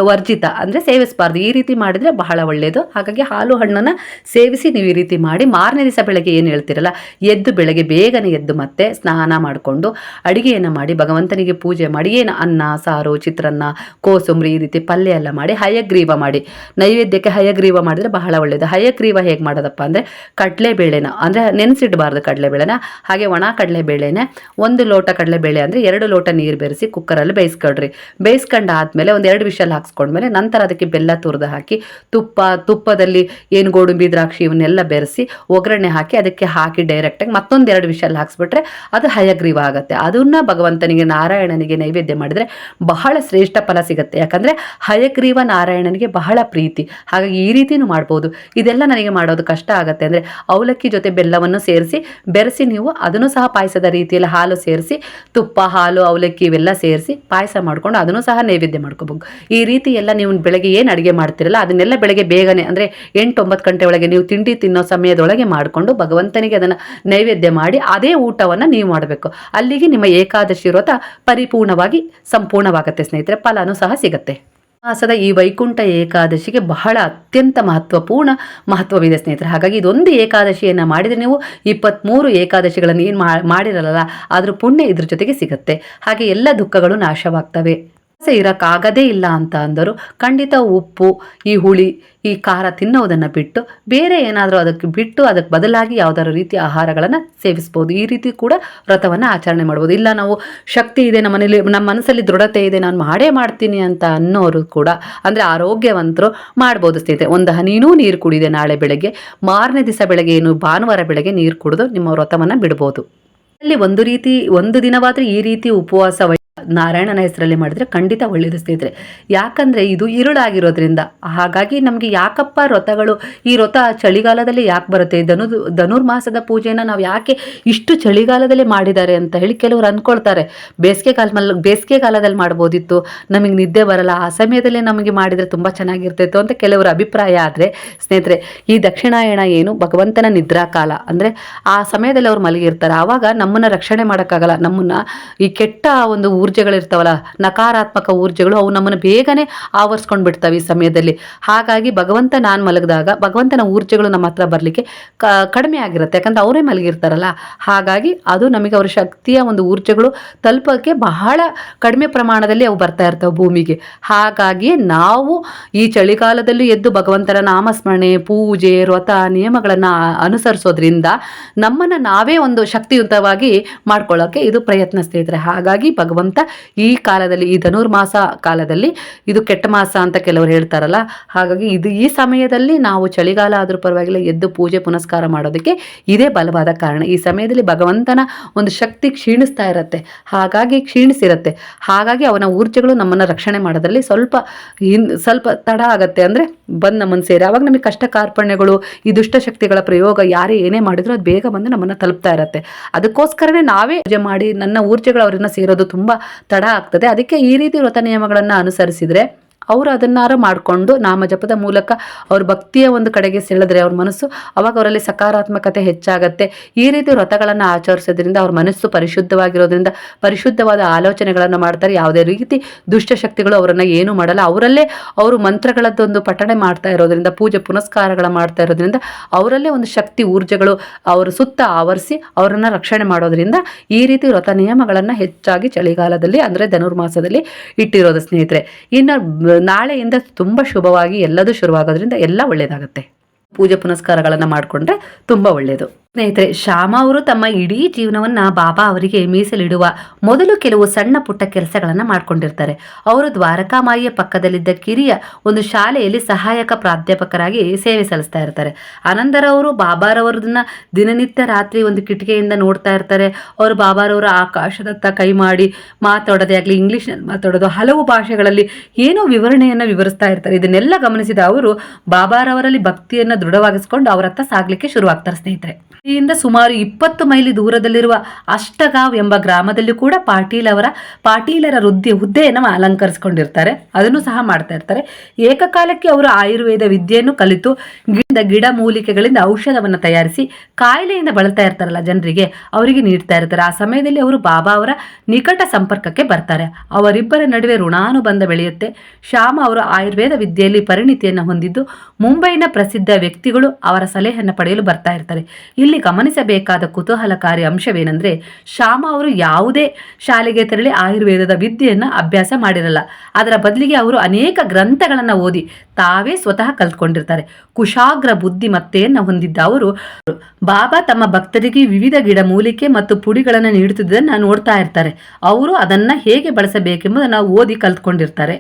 ವರ್ಜಿತ ಅಂದರೆ ಸೇವಿಸಬಾರ್ದು. ಈ ರೀತಿ ಮಾಡಿದರೆ ಬಹಳ ಒಳ್ಳೆಯದು ಹಾಗಾಗಿ ಹಾಲು ಹಣ್ಣನ್ನು ಸೇವಿಸಿ ನೀವು ಈ ರೀತಿ ಮಾಡಿ ಮಾರನೇ ದಿವಸ ಬೆಳಗ್ಗೆ ಏನು ಹೇಳ್ತಿರಲ್ಲ, ಎದ್ದು ಬೆಳಗ್ಗೆ ಬೇಗನೆ ಎದ್ದು ಮತ್ತೆ ಸ್ನಾನ ಮಾಡಿಕೊಂಡು ಅಡುಗೆಯನ್ನು ಮಾಡಿ, ಭಗವಂತನಿಗೆ ಪೂಜೆ ಮಾಡಿ, ಏನು ಅನ್ನ, ಸಾರು, ಚಿತ್ರಾನ್ನ, ಕೋಸಂಬರಿ ಈ ರೀತಿ ಪಲ್ಯ ಎಲ್ಲ ಮಾಡಿ, ಹಯಗ್ರೀವ ಮಾಡಿ, ನೈವೇದ್ಯಕ್ಕೆ ಹಯಗ್ರೀವ ಮಾಡಿದರೆ ಬಹಳ ಒಳ್ಳೆಯದು ಹಯಗ್ರೀವ ಹೇಗೆ ಮಾಡೋದಪ್ಪ ಅಂದರೆ ಕಡಲೆಬೇಳೆನ, ಅಂದರೆ ನೆನೆಸಿಡಬಾರ್ದು ಕಡಲೆಬೇಳೆನ. ಹಾಗೆ ಒಣ ಕಡಲೆಬೇಳೆನೆ, ಒಂದು ಲೋಟ ಕಡಲೆಬೇಳೆ ಅಂದರೆ ಎರಡು ಲೋಟ ನೀರು ಬೆರೆಸಿ ಕುಕ್ಕರಲ್ಲಿ ಬೇಯಿಸ್ಕೊಳ್ರಿ. ಬೇಯಿಸ್ಕೊಂಡು ಆದಮೇಲೆ ಒಂದು ಎರಡು ವಿಷಲ್ ಹಾಕ್ಸ್ಕೊಂಡ್ಮೇಲೆ ನಂತರ ಅದಕ್ಕೆ ಬೆಲ್ಲ ತುರಿದು ಹಾಕಿ, ತುಪ್ಪ, ತುಪ್ಪದಲ್ಲಿ ಏನು ಗೋಡಂಬಿ, ದ್ರಾಕ್ಷಿ ಇವನ್ನೆಲ್ಲ ಬೆರೆಸಿ ಒಗ್ಗರಣೆ ಹಾಕಿ ಅದಕ್ಕೆ ಹಾಕಿ ಡೈರೆಕ್ಟಾಗಿ ಮತ್ತೊಂದು ಎರಡು ವಿಷಲ್ ಹಾಕ್ಸ್ಬಿಟ್ರೆ ಅದು ಹಯಗ್ರೀವ ಆಗುತ್ತೆ. ಅದನ್ನು ಭಗವಂತನಿಗೆ, ನಾರಾಯಣನಿಗೆ ನೈವೇದ್ಯ ಮಾಡಿದರೆ ಬಹಳ ಶ್ರೇಷ್ಠ ಫಲ ಸಿಗುತ್ತೆ. ಯಾಕಂದರೆ ಹಯಗ್ರೀವ ನಾರಾಯಣನಿಗೆ ಬಹಳ ಪ್ರೀತಿ. ಹಾಗಾಗಿ ಈ ರೀತಿಯೂ ಮಾಡ್ಬೋದು. ಇದೆಲ್ಲ ನನಗೆ ಮಾಡೋದು ಕಷ್ಟ ಆಗುತ್ತೆ ಅಂದರೆ ಅವಲಕ್ಕಿ ಜೊತೆ ಬೆಲ್ಲವನ್ನು ಸೇರಿಸಿ, ಬೆರೆಸಿ ನೀವು ಅದನ್ನು ಸಹ ಪಾಯಸದ ರೀತಿಯಲ್ಲಿ ಹಾಲು ಸೇರಿಸಿ, ತುಪ್ಪ, ಹಾಲು, ಅವಲಕ್ಕಿ ಇವೆಲ್ಲ ಸೇರಿಸಿ ಪಾಯಸ ಮಾಡ್ಕೊಂಡು ಅದನ್ನು ಸಹ ನೈವೇದ್ಯ ಮಾಡ್ಕೋಬೇಕು ಈ ರೀತಿ ಎಲ್ಲ ನೀವು ಬೆಳಗ್ಗೆ ಏನು ಅಡುಗೆ ಮಾಡ್ತಿರಲ್ಲ ಅದನ್ನೆಲ್ಲ ಬೆಳಗ್ಗೆ ಬೇಗನೆ ಅಂದರೆ ಎಂಟು ಒಂಬತ್ತು ಗಂಟೆ ಒಳಗೆ ನೀವು ತಿಂಡಿ ತಿನ್ನೋ ಸಮಯದೊಳಗೆ ಮಾಡಿಕೊಂಡು ಭಗವಂತನಿಗೆ ಅದನ್ನು ನೈವೇದ್ಯ ಮಾಡಿ ಅದೇ ಊಟವನ್ನು ನೀವು ಮಾಡಬೇಕು. ಅಲ್ಲಿಗೆ ನಿಮ್ಮ ಏಕಾದಶಿ ವ್ರತ ಪರಿಪೂರ್ಣವಾಗಿ ಸಂಪೂರ್ಣವಾಗುತ್ತೆ ಸ್ನೇಹಿತರೆ, ಫಲನೂ ಸಹ ಸಿಗುತ್ತೆ. ಮಾಸದ ಈ ವೈಕುಂಠ ಏಕಾದಶಿಗೆ ಬಹಳ ಅತ್ಯಂತ ಮಹತ್ವಪೂರ್ಣ ಮಹತ್ವವಿದೆ ಸ್ನೇಹಿತರೆ. ಹಾಗಾಗಿ ಇದೊಂದು ಏಕಾದಶಿಯನ್ನು ಮಾಡಿದರೆ ನೀವು ಇಪ್ಪತ್ತ್ಮೂರು ಏಕಾದಶಿಗಳನ್ನು ಏನು ಮಾಡಿರಲ್ಲ, ಆದರೂ ಪುಣ್ಯ ಇದ್ರ ಜೊತೆಗೆ ಸಿಗುತ್ತೆ. ಹಾಗೆ ಎಲ್ಲ ದುಃಖಗಳು ನಾಶವಾಗ್ತವೆ. ಇರೋಕ್ಕಾಗದೇ ಇಲ್ಲ ಅಂತ ಅಂದರು. ಖಂಡಿತ ಉಪ್ಪು, ಈ ಹುಳಿ, ಈ ಖಾರ ತಿನ್ನೋದನ್ನು ಬಿಟ್ಟು ಬೇರೆ ಏನಾದರೂ ಅದಕ್ಕೆ ಬಿಟ್ಟು ಅದಕ್ಕೆ ಬದಲಾಗಿ ಯಾವ್ದಾದ್ರು ರೀತಿಯ ಆಹಾರಗಳನ್ನು ಸೇವಿಸ್ಬೋದು. ಈ ರೀತಿ ಕೂಡ ವ್ರತವನ್ನು ಆಚರಣೆ ಮಾಡ್ಬೋದು. ಇಲ್ಲ ನಾವು ಶಕ್ತಿ ಇದೆ, ನಮ್ಮ ಮನೇಲಿ, ನಮ್ಮ ಮನಸ್ಸಲ್ಲಿ ದೃಢತೆ ಇದೆ, ನಾನು ಮಾಡೇ ಮಾಡ್ತೀನಿ ಅಂತ ಅನ್ನೋರು ಕೂಡ ಅಂದರೆ ಆರೋಗ್ಯವಂತರು ಮಾಡ್ಬೋದು ಸ್ನೇಹಿತರೆ. ಒಂದು ಹನಿನೂ ನೀರು ಕುಡಿದೆ ನಾಳೆ ಬೆಳಗ್ಗೆ. ಮಾರನೇ ದಿವಸ ಬೆಳಗ್ಗೆ ಏನು, ಭಾನುವಾರ ಬೆಳಗ್ಗೆ ನೀರು ಕುಡಿದು ನಿಮ್ಮ ವ್ರತವನ್ನು ಬಿಡ್ಬೋದು. ಅಲ್ಲಿ ಒಂದು ರೀತಿ, ಒಂದು ದಿನವಾದರೂ ಈ ರೀತಿ ಉಪವಾಸ ನಾರಾಯಣನ ಹೆಸರಲ್ಲಿ ಮಾಡಿದ್ರೆ ಖಂಡಿತ ಒಳ್ಳೆಯದು ಸ್ನೇಹಿತರೆ. ಯಾಕಂದ್ರೆ ಇದು ಇರುಳಾಗಿರೋದ್ರಿಂದ, ಹಾಗಾಗಿ ನಮಗೆ ಯಾಕಪ್ಪ ವ್ರತಗಳು ಈ ವ್ರತ ಚಳಿಗಾಲದಲ್ಲಿ ಯಾಕೆ ಬರುತ್ತೆ? ಧನು, ಧನುರ್ಮಾಸದ ಪೂಜೆನ ನಾವು ಯಾಕೆ ಇಷ್ಟು ಚಳಿಗಾಲದಲ್ಲಿ ಮಾಡಿದ್ದಾರೆ ಅಂತ ಹೇಳಿ ಕೆಲವರು ಅಂದ್ಕೊಳ್ತಾರೆ ಬೇಸಿಗೆ ಕಾಲ ಬೇಸಿಗೆ ಕಾಲದಲ್ಲಿ ಮಾಡ್ಬೋದಿತ್ತು, ನಮಗೆ ನಿದ್ದೆ ಬರಲ್ಲ, ಆ ಸಮಯದಲ್ಲಿ ನಮಗೆ ಮಾಡಿದರೆ ತುಂಬ ಚೆನ್ನಾಗಿರ್ತಿತ್ತು ಅಂತ ಕೆಲವರ ಅಭಿಪ್ರಾಯ ಆದರೆ, ಸ್ನೇಹಿತರೆ, ಈ ದಕ್ಷಿಣಾಯಣ ಏನು ಭಗವಂತನ ನಿದ್ರಾ ಕಾಲ. ಅಂದರೆ ಆ ಸಮಯದಲ್ಲಿ ಅವ್ರು ಮಲಗಿರ್ತಾರೆ. ಆವಾಗ ನಮ್ಮನ್ನ ರಕ್ಷಣೆ ಮಾಡೋಕ್ಕಾಗಲ್ಲ. ನಮ್ಮನ್ನ ಈ ಕೆಟ್ಟ ಒಂದು ಊರ್ಜೆಗಳಿರ್ತಾವಲ್ಲ, ನಕಾರಾತ್ಮಕ ಊರ್ಜೆಗಳು ಅವು ನಮ್ಮನ್ನು ಬೇಗನೆ ಆವರಿಸ್ಕೊಂಡು ಬಿಡ್ತಾವೆ ಈ ಸಮಯದಲ್ಲಿ. ಹಾಗಾಗಿ ಭಗವಂತ ನಾನು ಮಲಗಿದಾಗ, ಭಗವಂತನ ಊರ್ಜೆಗಳು ನಮ್ಮ ಹತ್ರ ಬರಲಿಕ್ಕೆ ಕಡಿಮೆ ಆಗಿರುತ್ತೆ. ಯಾಕಂದ್ರೆ ಅವರೇ ಮಲಗಿರ್ತಾರಲ್ಲ. ಹಾಗಾಗಿ ಅದು ನಮಗೆ ಅವರ ಶಕ್ತಿಯ ಒಂದು ಊರ್ಜೆಗಳು ತಲುಪೋಕ್ಕೆ ಬಹಳ ಕಡಿಮೆ ಪ್ರಮಾಣದಲ್ಲಿ ಅವು ಬರ್ತಾ ಇರ್ತವೆ ಭೂಮಿಗೆ. ಹಾಗಾಗಿ ನಾವು ಈ ಚಳಿಗಾಲದಲ್ಲೂ ಎದ್ದು ಭಗವಂತನ ನಾಮಸ್ಮರಣೆ, ಪೂಜೆ, ವ್ರತ, ನಿಯಮಗಳನ್ನು ಅನುಸರಿಸೋದ್ರಿಂದ ನಮ್ಮನ್ನು ನಾವೇ ಒಂದು ಶಕ್ತಿಯುತವಾಗಿ ಮಾಡ್ಕೊಳ್ಳೋಕ್ಕೆ ಇದು ಪ್ರಯತ್ನ ಸ್ನೇಹಿತರೆ. ಹಾಗಾಗಿ ಭಗವಂತ ಈ ಕಾಲದಲ್ಲಿ, ಈ ಧನುರ್ಮಾಸ ಕಾಲದಲ್ಲಿ ಇದು ಕೆಟ್ಟ ಮಾಸ ಅಂತ ಕೆಲವರು ಹೇಳ್ತಾರಲ್ಲ, ಹಾಗಾಗಿ ಇದು ಈ ಸಮಯದಲ್ಲಿ ನಾವು ಚಳಿಗಾಲ ಆದರೂ ಪರವಾಗಿಲ್ಲ, ಎದ್ದು ಪೂಜೆ ಪುನಸ್ಕಾರ ಮಾಡೋದಕ್ಕೆ ಇದೇ ಬಲವಾದ ಕಾರಣ. ಈ ಸಮಯದಲ್ಲಿ ಭಗವಂತನ ಒಂದು ಶಕ್ತಿ ಕ್ಷೀಣಿಸ್ತಾ ಇರತ್ತೆ, ಹಾಗಾಗಿ ಕ್ಷೀಣಿಸಿರುತ್ತೆ. ಹಾಗಾಗಿ ಅವನ ಊರ್ಜೆಗಳು ನಮ್ಮನ್ನು ರಕ್ಷಣೆ ಮಾಡೋದ್ರಲ್ಲಿ ಸ್ವಲ್ಪ ಸ್ವಲ್ಪ ತಡ ಆಗುತ್ತೆ. ಅಂದರೆ ಬಂದು ನಮ್ಮನ್ನು ಸೇರಿ, ಅವಾಗ ನಮಗೆ ಕಷ್ಟ ಕಾರ್ಪಣ್ಯಗಳು, ಈ ದುಷ್ಟಶಕ್ತಿಗಳ ಪ್ರಯೋಗ, ಯಾರೇ ಏನೇ ಮಾಡಿದ್ರು ಅದು ಬೇಗ ಬಂದು ನಮ್ಮನ್ನು ತಲುಪ್ತಾ ಇರತ್ತೆ. ಅದಕ್ಕೋಸ್ಕರನೇ ನಾವೇ ಪೂಜೆ ಮಾಡಿ, ನನ್ನ ಊರ್ಜೆಗಳು ಅವರನ್ನು ಸೇರೋದು ತುಂಬ ತಡ ಆಗ್ತದೆ. ಅದಕ್ಕೆ ಈ ರೀತಿ ವ್ರತ ನಿಯಮಗಳನ್ನು ಅನುಸರಿಸಿದರೆ ಅವರು ಅದನ್ನಾರು ಮಾಡಿಕೊಂಡು ನಾಮಜಪದ ಮೂಲಕ ಅವ್ರ ಭಕ್ತಿಯ ಒಂದು ಕಡೆಗೆ ಸೆಳೆದ್ರೆ ಅವ್ರ ಮನಸ್ಸು ಅವಾಗ ಅವರಲ್ಲಿ ಸಕಾರಾತ್ಮಕತೆ ಹೆಚ್ಚಾಗತ್ತೆ. ಈ ರೀತಿ ವ್ರತಗಳನ್ನು ಆಚರಿಸೋದ್ರಿಂದ ಅವ್ರ ಮನಸ್ಸು ಪರಿಶುದ್ಧವಾಗಿರೋದ್ರಿಂದ ಪರಿಶುದ್ಧವಾದ ಆಲೋಚನೆಗಳನ್ನು ಮಾಡ್ತಾರೆ. ಯಾವುದೇ ರೀತಿ ದುಷ್ಟಶಕ್ತಿಗಳು ಅವರನ್ನು ಏನೂ ಮಾಡಲ್ಲ. ಅವರಲ್ಲೇ ಅವರು ಮಂತ್ರಗಳದ್ದೊಂದು ಪಠಣೆ ಮಾಡ್ತಾ ಇರೋದ್ರಿಂದ, ಪೂಜೆ ಪುನಸ್ಕಾರಗಳ ಮಾಡ್ತಾ ಇರೋದ್ರಿಂದ ಅವರಲ್ಲೇ ಒಂದು ಶಕ್ತಿ, ಊರ್ಜೆಗಳು ಅವರ ಸುತ್ತ ಆವರಿಸಿ ಅವರನ್ನು ರಕ್ಷಣೆ ಮಾಡೋದ್ರಿಂದ ಈ ರೀತಿ ವ್ರತ ನಿಯಮಗಳನ್ನು ಹೆಚ್ಚಾಗಿ ಚಳಿಗಾಲದಲ್ಲಿ ಅಂದರೆ ಧನುರ್ಮಾಸದಲ್ಲಿ ಇಟ್ಟಿರೋದು ಸ್ನೇಹಿತರೆ. ಇನ್ನು ನಾಳೆಯಿಂದ ತುಂಬ ಶುಭವಾಗಿ ಎಲ್ಲದೂ ಶುರುವಾಗೋದ್ರಿಂದ ಎಲ್ಲ ಒಳ್ಳೆಯದಾಗುತ್ತೆ ಪೂಜೆ ಪುನಸ್ಕಾರಗಳನ್ನು ಮಾಡಿಕೊಂಡ್ರೆ ತುಂಬ ಒಳ್ಳೆಯದು ಸ್ನೇಹಿತರೆ, ಶ್ಯಾಮ ಅವರು ತಮ್ಮ ಇಡೀ ಜೀವನವನ್ನ ಬಾಬಾ ಅವರಿಗೆ ಮೀಸಲಿಡುವ ಮೊದಲು ಕೆಲವು ಸಣ್ಣ ಪುಟ್ಟ ಕೆಲಸಗಳನ್ನು ಮಾಡ್ಕೊಂಡಿರ್ತಾರೆ. ಅವರು ದ್ವಾರಕಾಮಾಯಿಯ ಪಕ್ಕದಲ್ಲಿದ್ದ ಕಿರಿಯ ಒಂದು ಶಾಲೆಯಲ್ಲಿ ಸಹಾಯಕ ಪ್ರಾಧ್ಯಾಪಕರಾಗಿ ಸೇವೆ ಸಲ್ಲಿಸ್ತಾ ಇರ್ತಾರೆ. ಅನಂತರ ಅವರು ಬಾಬಾರವರದನ್ನ ದಿನನಿತ್ಯ ರಾತ್ರಿ ಒಂದು ಕಿಟಕಿಯಿಂದ ನೋಡ್ತಾ ಇರ್ತಾರೆ. ಅವರು ಬಾಬಾರವರ ಆಕಾಶದತ್ತ ಕೈ ಮಾಡಿ ಮಾತಾಡೋದೇ ಆಗಲಿ, ಇಂಗ್ಲೀಷ್ನಲ್ಲಿ ಮಾತಾಡೋದು, ಹಲವು ಭಾಷೆಗಳಲ್ಲಿ ಏನೋ ವಿವರಣೆಯನ್ನು ವಿವರಿಸ್ತಾ ಇರ್ತಾರೆ. ಇದನ್ನೆಲ್ಲ ಗಮನಿಸಿದ ಅವರು, ಬಾಬಾರವರಲ್ಲಿ ಭಕ್ತಿಯನ್ನು ದೃಢವಾಗಿಸ್ಕೊಂಡು ಅವರ ಹತ್ತ ಸಾಗ್ಲಿಕ್ಕೆ ಶುರುವಾಗ್ತಾರೆ ಸ್ನೇಹಿತರೆ. ಇಲ್ಲಿಂದ ಸುಮಾರು ಇಪ್ಪತ್ತು ಮೈಲಿ ದೂರದಲ್ಲಿರುವ ಅಷ್ಟಗಾವ್ ಎಂಬ ಗ್ರಾಮದಲ್ಲಿ ಕೂಡ ಪಾಟೀಲ್ ಅವರ, ಪಾಟೀಲರ ವೃದ್ಧಿ ಹುದ್ದೆಯನ್ನು ಅಲಂಕರಿಸಿಕೊಂಡಿರ್ತಾರೆ. ಅದನ್ನು ಸಹ ಮಾಡ್ತಾ ಇರ್ತಾರೆ. ಏಕಕಾಲಕ್ಕೆ ಅವರು ಆಯುರ್ವೇದ ವಿದ್ಯೆಯನ್ನು ಕಲಿತು ಗಿಡ ಗಿಡ ಮೂಲಿಕೆಗಳಿಂದ ಔಷಧವನ್ನು ತಯಾರಿಸಿ, ಕಾಯಿಲೆಯಿಂದ ಬಳಲ್ತಾ ಇರ್ತಾರಲ್ಲ ಜನರಿಗೆ, ಅವರಿಗೆ ನೀಡ್ತಾ ಇರ್ತಾರೆ. ಆ ಸಮಯದಲ್ಲಿ ಅವರು ಬಾಬಾ ಅವರ ನಿಕಟ ಸಂಪರ್ಕಕ್ಕೆ ಬರ್ತಾರೆ. ಅವರಿಬ್ಬರ ನಡುವೆ ಋಣಾನುಬಂಧ ಬೆಳೆಯುತ್ತೆ. ಶ್ಯಾಮ ಅವರು ಆಯುರ್ವೇದ ವಿದ್ಯೆಯಲ್ಲಿ ಪರಿಣಿತಿಯನ್ನು ಹೊಂದಿದ್ದು, ಮುಂಬೈನ ಪ್ರಸಿದ್ಧ ವ್ಯಕ್ತಿಗಳು ಅವರ ಸಲಹೆಯನ್ನು ಪಡೆಯಲು ಬರ್ತಾ ಇರ್ತಾರೆ. ಇಲ್ಲಿ ಗಮನಿಸಬೇಕಾದ ಕುತೂಹಲಕಾರಿ ಅಂಶವೇನೆಂದರೆ, ಶ್ಯಾಮ ಅವರು ಯಾವುದೇ ಶಾಲೆಗೆ ತೆರಳಿ ಆಯುರ್ವೇದದ ವಿದ್ಯೆಯನ್ನು ಅಭ್ಯಾಸ ಮಾಡಿರಲ್ಲ. ಅದರ ಬದಲಿಗೆ ಅವರು ಅನೇಕ ಗ್ರಂಥಗಳನ್ನು ಓದಿ ತಾವೇ ಸ್ವತಃ ಕಲ್ತ್ಕೊಂಡಿರ್ತಾರೆ. ಕುಶಾಗ್ರ ಬುದ್ಧಿಮತ್ತೆಯನ್ನು ಹೊಂದಿದ್ದ ಅವರು, ಬಾಬಾ ತಮ್ಮ ಭಕ್ತರಿಗೆ ವಿವಿಧ ಗಿಡಮೂಲಿಕೆ ಮತ್ತು ಪುಡಿಗಳನ್ನು ನೀಡುತ್ತಿದ್ದನ್ನು ನೋಡ್ತಾ ಇರ್ತಾರೆ. ಅವರು ಅದನ್ನು ಹೇಗೆ ಬಳಸಬೇಕೆಂಬುದನ್ನು ಓದಿ ಕಲ್ತ್ಕೊಂಡಿರ್ತಾರೆ.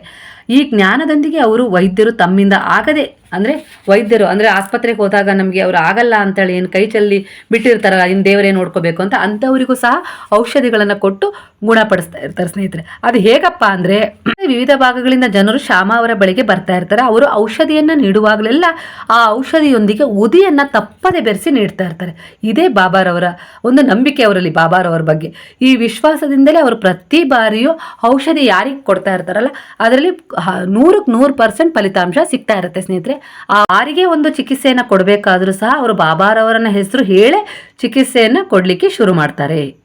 ಈ ಜ್ಞಾನದೊಂದಿಗೆ ಅವರು ವೈದ್ಯರು ತಮ್ಮಿಂದ ಆಗದೆ ಅಂದರೆ ವೈದ್ಯರು, ಅಂದರೆ ಆಸ್ಪತ್ರೆಗೆ ಹೋದಾಗ ನಮಗೆ ಅವರು ಆಗಲ್ಲ ಅಂತೇಳಿ ಏನು ಕೈ ಚೆಲ್ಲಿ ಬಿಟ್ಟಿರ್ತಾರಲ್ಲ ಇನ್ನು ದೇವರೇ ನೋಡ್ಕೋಬೇಕು ಅಂತ ಅಂಥವರಿಗೂ ಸಹ ಔಷಧಿಗಳನ್ನು ಕೊಟ್ಟು ಗುಣಪಡಿಸ್ತಾ ಇರ್ತಾರೆ ಸ್ನೇಹಿತರೆ. ಅದು ಹೇಗಪ್ಪ ಅಂದರೆ ವಿವಿಧ ಭಾಗಗಳಿಂದ ಜನರು ಶ್ಯಾಮ ಅವರ ಬಳಿಗೆ ಬರ್ತಾ ಇರ್ತಾರೆ. ಅವರು ಔಷಧಿಯನ್ನು ನೀಡುವಾಗಲೆಲ್ಲ ಆ ಔಷಧಿಯೊಂದಿಗೆ ಉದಿಯನ್ನು ತಪ್ಪದೆ ಬೆರೆಸಿ ನೀಡ್ತಾ ಇರ್ತಾರೆ. ಇದೇ ಬಾಬಾರವರ ಒಂದು ನಂಬಿಕೆ ಅವರಲ್ಲಿ ಬಾಬಾರವರ ಬಗ್ಗೆ. ಈ ವಿಶ್ವಾಸದಿಂದಲೇ ಅವರು ಪ್ರತಿ ಬಾರಿಯೂ ಔಷಧಿ ಯಾರಿಗೆ ಕೊಡ್ತಾ ಇರ್ತಾರಲ್ಲ, ಅದರಲ್ಲಿ ನೂರಕ್ಕೆ ನೂರು ಪರ್ಸೆಂಟ್ ಫಲಿತಾಂಶ ಸಿಗ್ತಾ ಇರುತ್ತೆ ಸ್ನೇಹಿತರೆ. ಆ ಯಾರಿಗೆ ಒಂದು ಚಿಕಿತ್ಸೆಯನ್ನು ಕೊಡಬೇಕಾದ್ರೂ ಸಹ ಅವರು ಬಾಬಾರವರನ್ನ ಹೆಸರು ಹೇಳೇ ಚಿಕಿತ್ಸೆಯನ್ನು ಕೊಡಲಿಕ್ಕೆ ಶುರು ಮಾಡ್ತಾರೆ.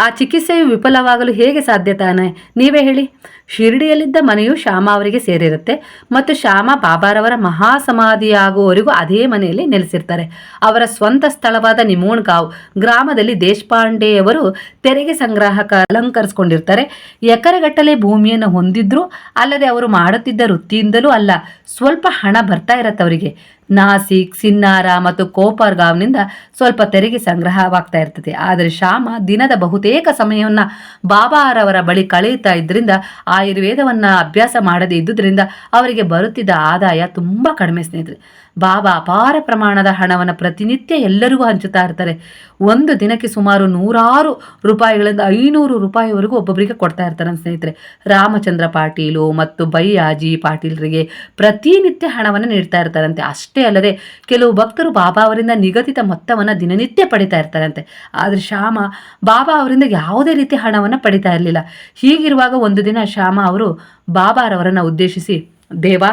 ಆ- ಚಿಕಿತ್ಸೆಯು ವಿಫಲವಾಗಲು ಹೇಗೆ ಸಾಧ್ಯ ತಾನೆ? ನೀವೇ ಹೇಳಿ. ಶಿರಡಿಯಲ್ಲಿದ್ದ ಮನೆಯು ಶ್ಯಾಮ ಅವರಿಗೆ ಸೇರಿರುತ್ತೆ ಮತ್ತು ಶ್ಯಾಮ ಬಾಬಾರವರ ಮಹಾಸಮಾಧಿಯಾಗುವವರೆಗೂ ಅದೇ ಮನೆಯಲ್ಲಿ ನೆಲೆಸಿರ್ತಾರೆ. ಅವರ ಸ್ವಂತ ಸ್ಥಳವಾದ ನಿಮೋಣ್ಗಾಂವ್ ಗ್ರಾಮದಲ್ಲಿ ದೇಶಪಾಂಡೆಯವರು ತೆರಿಗೆ ಸಂಗ್ರಾಹಕ ಅಲಂಕರಿಸಿಕೊಂಡಿರ್ತಾರೆ. ಎಕರೆಗಟ್ಟಲೆ ಭೂಮಿಯನ್ನು ಹೊಂದಿದ್ರು, ಅಲ್ಲದೆ ಅವರು ಮಾಡುತ್ತಿದ್ದ ವೃತ್ತಿಯಿಂದಲೂ ಅಲ್ಲ. ಸ್ವಲ್ಪ ಹಣ ಬರ್ತಾ ಇರತ್ತೆ ಅವರಿಗೆ ನಾಸಿಕ್, ಸಿನ್ನಾರ ಮತ್ತು ಕೋಪರ್ಗಾವ್ನಿಂದ ಸ್ವಲ್ಪ ತೆರಿಗೆ ಸಂಗ್ರಹವಾಗ್ತಾ ಇರ್ತದೆ. ಆದರೆ ಶ್ಯಾಮ ದಿನದ ಬಹುತೇಕ ಸಮಯವನ್ನು ಬಾಬಾರವರ ಬಳಿ ಕಳೆಯುತ್ತಾ ಇದ್ದರಿಂದ ಆಯುರ್ವೇದವನ್ನು ಅಭ್ಯಾಸ ಮಾಡದೇ ಇದ್ದುದರಿಂದ ಅವರಿಗೆ ಬರುತ್ತಿದ್ದ ಆದಾಯ ತುಂಬ ಕಡಿಮೆ ಸ್ನೇಹಿತರೆ. ಬಾಬಾ ಅಪಾರ ಪ್ರಮಾಣದ ಹಣವನ್ನು ಪ್ರತಿನಿತ್ಯ ಎಲ್ಲರಿಗೂ ಹಂಚುತ್ತಾ ಇರ್ತಾರೆ. ಒಂದು ದಿನಕ್ಕೆ ಸುಮಾರು ನೂರಾರು ರೂಪಾಯಿಗಳಿಂದ ಐನೂರು ರೂಪಾಯಿವರೆಗೂ ಒಬ್ಬೊಬ್ಬರಿಗೆ ಕೊಡ್ತಾ ಇರ್ತಾರೆ ಸ್ನೇಹಿತರೆ. ರಾಮಚಂದ್ರ ಪಾಟೀಲು ಮತ್ತು ಬೈಯಾಜಿ ಪಾಟೀಲರಿಗೆ ಪ್ರತಿನಿತ್ಯ ಹಣವನ್ನು ನೀಡ್ತಾ ಇರ್ತಾರಂತೆ. ಅಷ್ಟೇ ಅಲ್ಲದೆ ಕೆಲವು ಭಕ್ತರು ಬಾಬಾ ಅವರಿಂದ ನಿಗದಿತ ಮೊತ್ತವನ್ನು ದಿನನಿತ್ಯ ಪಡಿತಾ ಇರ್ತಾರಂತೆ. ಆದರೆ ಶ್ಯಾಮ, ಬಾಬಾ ಅವರಿಂದ ಯಾವುದೇ ರೀತಿ ಹಣವನ್ನು ಪಡಿತಾ ಇರಲಿಲ್ಲ. ಹೀಗಿರುವಾಗ ಒಂದು ದಿನ ಶ್ಯಾಮ ಅವರು ಬಾಬಾರವರನ್ನು ಉದ್ದೇಶಿಸಿ, ದೇವ,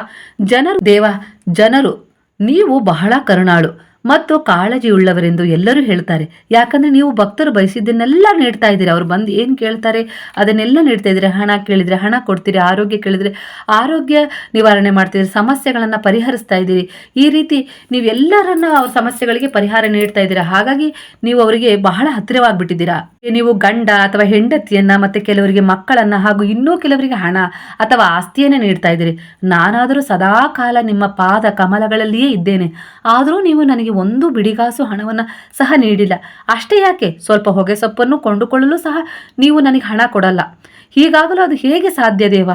ಜನರು ದೇವ, ಜನರು ನೀವು ಬಹಳ ಕರುಣಾಳು. ಮತ್ತು ಕಾಳಜಿಯುಳ್ಳವರೆಂದು ಎಲ್ಲರೂ ಹೇಳ್ತಾರೆ. ಯಾಕಂದ್ರೆ ನೀವು ಭಕ್ತರು ಬಯಸಿದ್ದನ್ನೆಲ್ಲ ನೀಡ್ತಾ ಇದ್ದೀರಿ. ಅವ್ರು ಬಂದು ಏನು ಕೇಳ್ತಾರೆ? ಅದನ್ನೆಲ್ಲ ನೀಡ್ತಾ ಇದ್ದೀರಿ. ಹಣ ಕೇಳಿದರೆ ಹಣ ಕೊಡ್ತೀರಿ, ಆರೋಗ್ಯ ಕೇಳಿದರೆ ಆರೋಗ್ಯ ನಿವಾರಣೆ ಮಾಡ್ತೀರಿ, ಸಮಸ್ಯೆಗಳನ್ನು ಪರಿಹರಿಸ್ತಾ ಇದ್ದೀರಿ. ಈ ರೀತಿ ನೀವೆಲ್ಲರನ್ನ ಅವ್ರ ಸಮಸ್ಯೆಗಳಿಗೆ ಪರಿಹಾರ ನೀಡ್ತಾ ಇದ್ದೀರಾ? ಹಾಗಾಗಿ ನೀವು ಅವರಿಗೆ ಬಹಳ ಹತ್ತಿರವಾಗ್ಬಿಟ್ಟಿದ್ದೀರಾ. ನೀವು ಗಂಡ ಅಥವಾ ಹೆಂಡತಿಯನ್ನ ಮತ್ತೆ ಕೆಲವರಿಗೆ ಮಕ್ಕಳನ್ನ ಹಾಗೂ ಇನ್ನೂ ಕೆಲವರಿಗೆ ಹಣ ಅಥವಾ ಆಸ್ತಿಯನ್ನೇ ನೀಡ್ತಾ ಇದ್ದೀರಿ. ನಾನಾದರೂ ಸದಾ ಕಾಲ ನಿಮ್ಮ ಪಾದ ಕಮಲಗಳಲ್ಲಿಯೇ ಇದ್ದೇನೆ. ಆದರೂ ನೀವು ನನಗೆ ಒಂದು ಬಿಡಿಗಾಸು ಹಣವನ್ನು ಸಹ ನೀಡಿಲ್ಲ. ಅಷ್ಟೇ ಯಾಕೆ? ಸ್ವಲ್ಪ ಹೊಗೆ ಸೊಪ್ಪನ್ನು ಕೊಂಡುಕೊಳ್ಳಲು ಸಹ ನೀವು ನನಗೆ ಹಣ ಕೊಡಲ್ಲ. ಹೀಗಾಗಲು ಅದು ಹೇಗೆ ಸಾಧ್ಯ ದೇವ?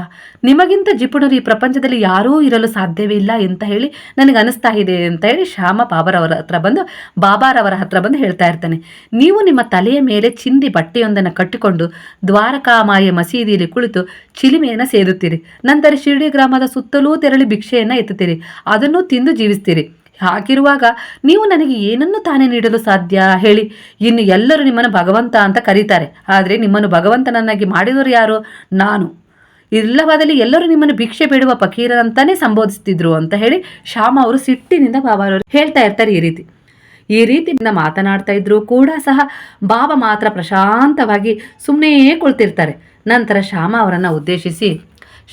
ನಿಮಗಿಂತ ಜಿಪುಣರು ಈ ಪ್ರಪಂಚದಲ್ಲಿ ಯಾರೂ ಇರಲು ಸಾಧ್ಯವೇ ಇಲ್ಲ ಅಂತ ಹೇಳಿ ನನಗೆ ಅನಿಸ್ತಾ ಇದೆ ಅಂತ ಹೇಳಿ ಶ್ಯಾಮ ಬಾಬರವರ ಹತ್ರ ಬಂದು, ಬಾಬಾರವರ ಹತ್ರ ಬಂದು ಹೇಳ್ತಾ ಇರ್ತಾನೆ. ನೀವು ನಿಮ್ಮ ತಲೆಯ ಮೇಲೆ ಚಿಂದಿ ಬಟ್ಟೆಯೊಂದನ್ನು ಕಟ್ಟಿಕೊಂಡು ದ್ವಾರಕಾಮಾಯ ಮಸೀದಿಯಲ್ಲಿ ಕುಳಿತು ಚಿಲಿಮೆಯನ್ನು ಸೇದುತ್ತೀರಿ. ನಂತರ ಶಿರಡಿ ಗ್ರಾಮದ ಸುತ್ತಲೂ ತೆರಳಿ ಭಿಕ್ಷೆಯನ್ನು ಎತ್ತುತ್ತೀರಿ. ಅದನ್ನು ತಿಂದು ಜೀವಿಸ್ತೀರಿ. ಹಾಗಿರುವಾಗ ನೀವು ನನಗೆ ಏನನ್ನು ತಾನೇ ನೀಡಲು ಸಾಧ್ಯ? ಹೇಳಿ. ಇನ್ನು ಎಲ್ಲರೂ ನಿಮ್ಮನ್ನು ಭಗವಂತ ಅಂತ ಕರೀತಾರೆ. ಆದರೆ ನಿಮ್ಮನ್ನು ಭಗವಂತನನ್ನಾಗಿ ಮಾಡಿದವರು ಯಾರು? ನಾನು. ಇಲ್ಲವಾದಲ್ಲಿ ಎಲ್ಲರೂ ನಿಮ್ಮನ್ನು ಭಿಕ್ಷೆ ಬೇಡುವ ಫಕೀರರಂತಾನೆ ಸಂಬೋಧಿಸ್ತಿದ್ರು ಅಂತ ಹೇಳಿ ಶ್ಯಾಮ ಅವರು ಸಿಟ್ಟಿನಿಂದ ಬಾಬಾರವರು ಹೇಳ್ತಾ ಇರ್ತಾರೆ ಈ ರೀತಿ. ಈ ರೀತಿ ಮಾತನಾಡ್ತಾ ಇದ್ರು ಕೂಡ ಸಹ ಬಾಬಾ ಮಾತ್ರ ಪ್ರಶಾಂತವಾಗಿ ಸುಮ್ಮನೆ ಕುಳಿತಿರ್ತಾರೆ. ನಂತರ ಶ್ಯಾಮ ಅವರನ್ನು ಉದ್ದೇಶಿಸಿ